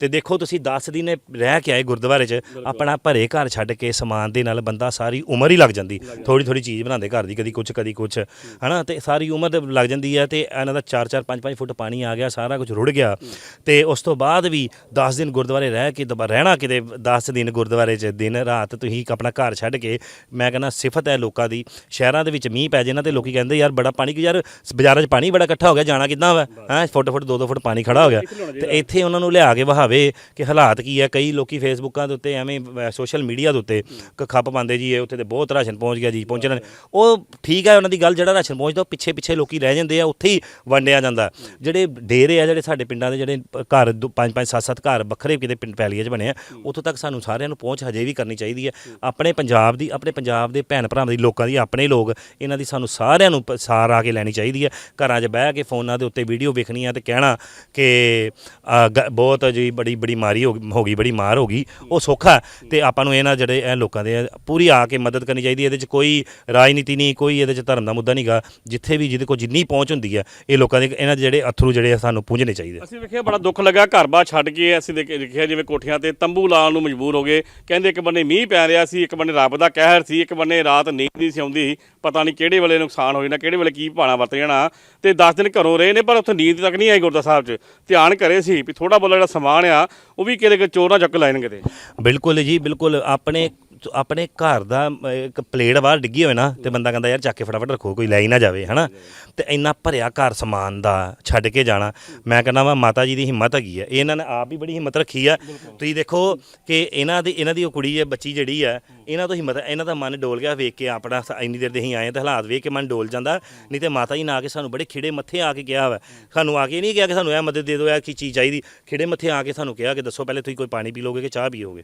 ਤੇ ਦੇਖੋ ਤੁਸੀਂ 10 ਦਿਨ ਰਹਿ ਕੇ ਆਏ ਗੁਰਦੁਆਰੇ 'ਚ ਆਪਣਾ ਭਰੇ ਘਰ ਛੱਡ ਕੇ ਸਮਾਨ ਦੇ ਨਾਲ ਬੰਦਾ ਸਾਰੀ ਉਮਰ ਹੀ ਲੱਗ ਜਾਂਦੀ। ਥੋੜੀ ਥੋੜੀ ਚੀਜ਼ ਬਣਾਉਂਦੇ ਘਰ ਦੀ ਕਦੀ ਕੁਛ ਕਦੀ ਕੁਛ। ਹਨਾ ਤੇ ਸਾਰੀ ਉਮਰ ਤੇ ਲੱਗ ਜਾਂਦੀ ਹੈ ਤੇ ਇਹਨਾਂ ਦਾ 4-4 5-5 ਫੁੱਟ ਪਾਣੀ ਆ ਗਿਆ ਸਾਰਾ ਕੁਝ ਰੁੜ ਗਿਆ। ਤੇ ਉਸ ਤੋਂ ਬਾਅਦ ਵੀ 10 ਦਿਨ ਗੁਰਦੁਆਰੇ ਰਹਿ ਕੇ ਦੁਬਾਰਾ ਰਹਿਣਾ ਕਿਤੇ 10 ਦਿਨ ਗੁਰਦੁਆਰੇ 'ਚ ਦਿਨ ਰਾਤ ਤੁਸੀਂ ਆਪਣਾ ਘਰ ਛੱਡ ਕੇ ਮੈਂ ਕਹਿੰਦਾ ਸਿਫਤ ਹੈ ਲੋਕਾਂ ਦੀ। ਸ਼ਹਿਰਾਂ ਦੇ ਵਿੱਚ ਮੀਂਹ ਪੈ ਜੇ ਨਾ ਤੇ ਲੋਕੀ ਕਹਿੰਦੇ ਯਾਰ ਬੜਾ ਪਾਣੀ ਕਿ ਯਾਰ ਬਾਜ਼ਾਰਾਂ 'ਚ ਪਾਣੀ ਬੜਾ ਇਕੱਠਾ ਹੋ ਗਿਆ ਜਾਣਾ ਕਿੱਦਾਂ ਵਾ? ਹੈ ਫੁੱਟ ਫੁੱਟ 2-2 ਫੁੱਟ ਪਾਣੀ ਖੜਾ ਹੋ ਗਿਆ। ਤੇ ਇੱਥੇ ਉਹਨਾਂ ਨੂੰ ਲਿਆ ਕੇ ਵਹਾਵੇ ਕਿ ਹਾਲਾਤ ਕੀ ਹੈ ਕਈ ਲੋਕੀ ਫੇਸਬੁੱਕਾਂ ਦੇ ਉੱਤੇ ਐਵੇਂ ਸੋਸ਼ਲ ਮੀਡੀਆ ਦੇ ਉੱਤੇ ਖੱਪ ਪਾਉਂਦੇ ਜੀ ਇਹ ਉੱਥੇ ਤੇ ਬਹੁਤ ਰਾਸ਼ਨ ਪਹੁੰਚ ਗਿਆ ਜੀ ਪਹੁੰਚਣਾ। ਉਹ ਠੀਕ ਹੈ ਉਹਨਾਂ ਦੀ ਗੱਲ ਜਿਹੜਾ ਰਾਸ਼ਨ ਪਹੁੰਚਦਾ ਉਹ ਪਿੱਛੇ ਪਿੱਛੇ ਲੋਕੀ ਰਹਿ ਜਾਂਦੇ ਆ ਉੱਥੇ ਹੀ ਵੰਡਿਆ ਜਾਂਦਾ। ਜਿਹੜੇ ਡੇਰੇ ਆ ਜਿਹੜੇ ਸਾਡੇ ਪਿੰਡਾਂ ਦੇ ਜਿਹੜੇ ਘਰ ਪੰਜ ਪੰਜ ਸੱਤ ਸੱਤ ਘਰ ਵੱਖਰੇ ਕਿਤੇ ਪਿੰਡ ਪੈਲੀਏ 'ਚ ਬਣੇ ਆ ਉੱਥੋਂ ਤੱਕ ਸਾਨੂੰ ਸਾਰਿਆਂ ਨੂੰ ਪਹੁੰਚ ਹਜੇ ਵੀ ਕਰਨੀ ਚਾਹੀਦੀ ਹੈ ਆਪਣੇ ਪੰਜਾਬ ਦੀ ਆਪਣੇ ਪੰਜਾਬ ਦੇ ਭੈਣ ਭਰਾਵਾਂ ਦੀ ਲੋਕਾਂ ਦੀ ਆਪਣੇ ਲੋਕ ਇਹਨਾਂ ਦੀ ਸਾਨੂੰ ਸਾਰਿਆਂ ਨੂੰ ਸਾਰ ਆ ਕੇ ਲੈਣੀ ਚਾਹੀਦੀ ਹੈ ਘਰਾਂ 'ਚ ਬਹਿ ਕੇ ਫੋਨਾਂ ਦੇ ਉੱਤੇ ਵੀਡੀਓ ਵੇਖਣੀ ਆ ਤੇ ਕਹਿਣਾ ਕਿ ਅ, ਗ- ਬਹੁਤ ਜੀ ਬੜੀ ਬੜੀ ਮਾਰੀ ਹੋ ਗਈ- ਹੋ ਗਈ ਬੜੀ ਮਾਰ ਹੋ ਗਈ। ਉਹ ਸੌਖਾ ਹੈ ਤੇ ਆਪਾਂ ਨੂੰ ਇਹਨਾਂ ਜਿਹੜੇ ਇਹ ਲੋਕਾਂ ਦੇ ਪੂਰੀ ਆ ਕੇ ਮਦਦ ਕਰਨੀ ਚਾਹੀਦੀ ਹੈ। ਇਹਦੇ 'ਚ ਕੋਈ ਰਾਜਨੀਤੀ ਨਹੀਂ ਕੋਈ ਇਹਦੇ 'ਚ ਧਰਮ ਦਾ ਮੁੱਦਾ ਨਹੀਂਗਾ ਜਿੱਥੇ ਵੀ ਜਿਹਦੇ ਕੋਲ ਜਿੰਨੀ ਪਹੁੰਚ ਹੁੰਦੀ ਹੈ ਇਹ ਲੋਕਾਂ ਦੇ ਇਹਨਾਂ ਦੇ ਜਿਹੜੇ ਅਥਰੂ ਜਿਹੜੇ ਆ ਸਾਨੂੰ ਪੂੰਝਣੇ ਚਾਹੀਦੇ। ਅਸੀਂ ਵੇਖਿਆ ਬੜਾ ਦੁੱਖ ਲੱਗਾ ਘਰ-ਬਾਰ ਛੱਡ ਕੇ ਅਸੀਂ ਦੇਖ- ਦੇਖਿਆ ਜਿਵੇਂ ਕੋਠੀਆਂ ਤੇ ਤੰਬੂ ਲਾਉਣ ਨੂੰ ਮਜਬੂਰ ਹੋ ਗਏ। ਕਹਿੰਦੇ ਇੱਕ ਬੰਨੇ ਮੀਂਹ ਪੈ ਰਿਹਾ ਸੀ ਇੱਕ ਬੰਨੇ ਰੱਬ ਦਾ ਕਹਿਰ ਸੀ ਇੱਕ ਬੰਨੇ ਰਾਤ ਨੀਂਦ ਨਹੀਂ ਸੀ ਆਉਂਦੀ। ਪਤਾ ਨਹੀਂ ਕਿਹੜੇ ਵੇਲੇ ਨੁਕਸਾਨ ਹੋ ਜਾਣਾ ਕਿਹੜੇ ਵੇਲੇ ਕੀ ਭਾਣਾ ਵਰਤ ਜਾਣਾ। ਤੇ 10 ਦਿਨ ਘਰੋਂ ਰਹੇ ਨੇ ਪਰ ਉੱਥੇ ਨੀਂਦ ਤੱਕ ਨਹੀਂ ਆਈ ਗੁਰਦੁਆਰਾ ਸਾਹਿਬ 'ਚ। ਧਿਆਨ ਕਰੇ ਸੀ ਵੀ ਥੋੜਾ ਬੋਲਾ ਜਿਹੜਾ ਸਮਾਨ ਆ ਉਹ ਵੀ ਕਿਤੇ ਕਿਤੇ ਚੋਰ ਨਾ ਚੱਕ ਲੈਣ ਕਿਤੇ ਬਿਲਕੁਲ ਜੀ ਬਿਲਕੁਲ। ਆਪਣੇ ਆਪਣੇ ਘਰ ਦਾ ਇੱਕ ਪਲੇਟ ਬਾਹਰ ਡਿੱਗੀ ਹੋਵੇ ਨਾ ਤੇ ਬੰਦਾ ਕਹਿੰਦਾ ਯਾਰ ਚੱਕ ਕੇ ਫਟਾਫਟ ਰੱਖੋ ਕੋਈ ਲੈ ਹੀ ਨਾ ਜਾਵੇ ਹਨਾ? ਤੇ ਇੰਨਾ ਭਰਿਆ ਘਰ ਸਮਾਨ ਦਾ ਛੱਡ ਕੇ ਜਾਣਾ। ਮੈਂ ਕਹਿੰਦਾ ਵਾ ਮਾਤਾ ਜੀ ਦੀ ਹਿੰਮਤ ਹੈਗੀ ਹੈ ਇਹ ਇਹਨਾਂ ਨੇ ਆਪ ਵੀ ਬੜੀ ਹਿੰਮਤ ਰੱਖੀ ਆ। ਤੁਸੀਂ ਦੇਖੋ ਕਿ ਇਹਨਾਂ ਦੀ ਇਹਨਾਂ ਦੀ ਉਹ ਕੁੜੀ ਹੈ ਬੱਚੀ ਜਿਹੜੀ ਹੈ ਇਹਨਾਂ ਤੋਂ ਹਿੰਮਤ ਇਹਨਾਂ ਦਾ ਮਨ ਡੋਲ ਗਿਆ ਵੇਖ ਕੇ ਆਪਣਾ ਸ- ਇੰਨੀ ਦੇਰ ਦੇ ਹੀ ਆਏ ਤੇ ਹਾਲਾਤ ਵੇਖ ਕੇ ਮਨ ਡੋਲ ਜਾਂਦਾ ਨਹੀਂ ਤੇ ਮਾਤਾ ਜੀ ਨੇ ਆ ਕੇ ਸਾਨੂੰ ਬੜੇ ਖਿੜੇ ਮੱਥੇ ਆ ਕੇ ਕਿਹਾ ਵਾ। ਸਾਨੂੰ ਆ ਕੇ ਨਹੀਂ ਕਿਹਾ ਕਿ ਸਾਨੂੰ ਇਹ ਮਦਦ ਦੇ ਦਿਓ ਇਹ ਕੀ ਚੀਜ਼ ਚਾਹੀਦੀ। ਖਿੜੇ ਮੱਥੇ ਆ ਕੇ ਸਾਨੂੰ ਕਿਹਾ ਕਿ ਦੱਸੋ ਪਹਿਲੇ ਤੁਸੀਂ ਕੋਈ ਪਾਣੀ ਪੀ ਲੋਗੇ ਕਿ ਚਾਹ ਪੀਓਗੇ?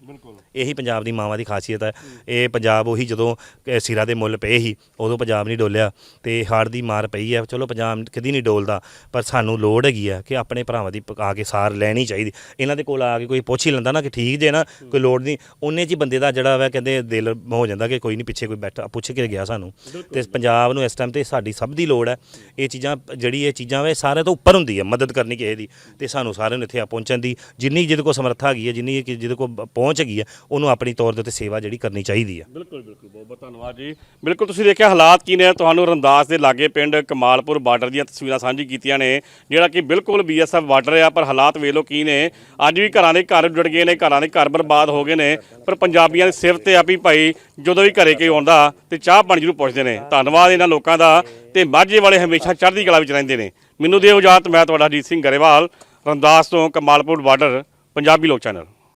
ਇਹੀ ਪੰਜਾਬ ਦੀ ਮਾਵਾਂ ਦੀ ਖਾਸੀਅਤ ਹੈ ਇਹ ਪੰਜਾਬ ਉਹੀ ਜਦੋਂ ਸਿਰਾਂ ਦੇ ਮੁੱਲ ਪਏ ਸੀ ਉਦੋਂ ਪੰਜਾਬ ਨਹੀਂ ਡੋਲਿਆ ਤੇ ਹਾੜ ਦੀ ਮਾਰ ਪਈ ਹੈ ਚਲੋ ਪੰਜਾਬ ਕਦੀ ਨਹੀਂ ਡੋਲਦਾ ਪਰ ਸਾਨੂੰ ਲੋੜ ਹੈਗੀ ਆ ਕਿ ਆਪਣੇ ਭਰਾਵਾਂ ਦੀ ਪ- ਆ ਕੇ ਸਾਰ ਲੈਣੀ ਚਾਹੀਦੀ। ਇਹਨਾਂ ਦੇ ਕੋਲ ਆ ਕੇ ਕੋਈ ਪੁੱਛ ਹੀ ਲੈਂਦਾ ਨਾ ਕਿ ਠੀਕ ਜੇ ਨਾ ਕੋਈ ਲੋੜ ਨਹੀਂ। ਉਹਨੇ ਹੀ ਬੰਦੇ ਦਾ ਜਿਹੜਾ ਵਾ ਕਹਿੰਦੇ ਦਿਲ ਹੋ ਜਾਂਦਾ ਕਿ ਕੋਈ ਨਹੀਂ ਪਿੱਛੇ ਕੋਈ ਬੈਠਾ ਪੁੱਛ ਕੇ ਗਿਆ ਸਾਨੂੰ। ਤੇ ਪੰਜਾਬ ਨੂੰ ਇਸ ਟਾਈਮ ਤੇ ਸਾਡੀ ਸਭ ਦੀ ਲੋੜ ਹੈ। ਇਹ ਚੀਜ਼ਾਂ ਜਿਹੜੀ ਇਹ ਚੀਜ਼ਾਂ ਵੇ ਸਾਰੇ ਤੋਂ ਉੱਪਰ ਹੁੰਦੀ ਹੈ ਮਦਦ ਕਰਨੀ ਕਿਸੇ ਦੀ। ਤੇ ਸਾਨੂੰ ਸਾਰਿਆਂ ਨੂੰ ਇੱਥੇ ਆ ਪਹੁੰਚਣ ਦੀ ਜਿੰਨੀ ਜਿਹਦੇ ਕੋਲ ਸਮਰੱਥਾ ਹੈਗੀ ਹੈ ਜਿੰਨੀ ਕਿ ਜਿਹਦੇ ਕੋਲ ਬ- ਪਹੁੰਚ ਹੈਗੀ ਹੈ ਉਹਨੂੰ ਆਪਣੀ ਤੌਰ ਦੇ ਉੱਤੇ ਸੇਵਾ ਜਿਹੜੀ ਕਰਨੀ ਚਾਹੀਦੀ ਹੈ। ਬਿਲਕੁਲ ਬਿਲਕੁਲ। ਬਹੁਤ ਬਹੁਤ ਧੰਨਵਾਦ ਜੀ। ਬਿਲਕੁਲ ਤੁਸੀਂ ਦੇਖਿਆ ਹਾਲਾਤ ਕੀ ਨੇ? ਤੁਹਾਨੂੰ ਰੰਦਾਸ ਦੇ ਲਾਗੇ ਪਿੰਡ ਕਮਾਲਪੁਰ ਬਾਰਡਰ ਦੀਆਂ ਤਸਵੀਰਾਂ ਸਾਂਝੀ ਕੀਤੀਆਂ ਨੇ ਜਿਹੜਾ ਕਿ ਬਿਲਕੁਲ ਬੀਐਸਐਫ ਬਾਰਡਰ ਆ ਪਰ ਹਾਲਾਤ ਵੇਖ ਲਓ ਕੀ ਨੇ। ਅੱਜ ਵੀ ਘਰਾਂ ਦੇ ਘਰ ਜੁੜ ਗਏ ਨੇ ਘਰਾਂ ਦੇ ਘਰ ਬਰਬਾਦ ਹੋ ਗਏ ਨੇ ਪਰ ਪੰਜਾਬੀਆਂ ਦੀ ਸਿਰ ਤੇ ਆ ਵੀ ਭਾਈ ਜਦੋਂ ਵੀ ਘਰੇ ਕੋਈ ਆਉਂਦਾ ਤੇ ਚਾਹ ਪਾਣੀ ਜ਼ਰੂਰ ਪੁੱਛਦੇ ਨੇ। ਧੰਨਵਾਦ ਇਹਨਾਂ ਲੋਕਾਂ ਦਾ ਤੇ ਮਾਝੇ ਵਾਲੇ ਹਮੇਸ਼ਾ ਚੜ੍ਹਦੀ ਕਲਾ ਵਿੱਚ ਰਹਿੰਦੇ ਨੇ। ਮੈਨੂੰ ਦਿਓ ਇਜਾਜ਼ਤ, ਮੈਂ ਤੁਹਾਡਾ ਅਜੀਤ ਸਿੰਘ ਗਰੇਵਾਲ ਰਮਦਾਸ ਤੋਂ ਕਮਾਲਪੁਰ ਬਾਰਡਰ, ਪੰਜਾਬੀ ਲੋਕ ਚੈਨਲ।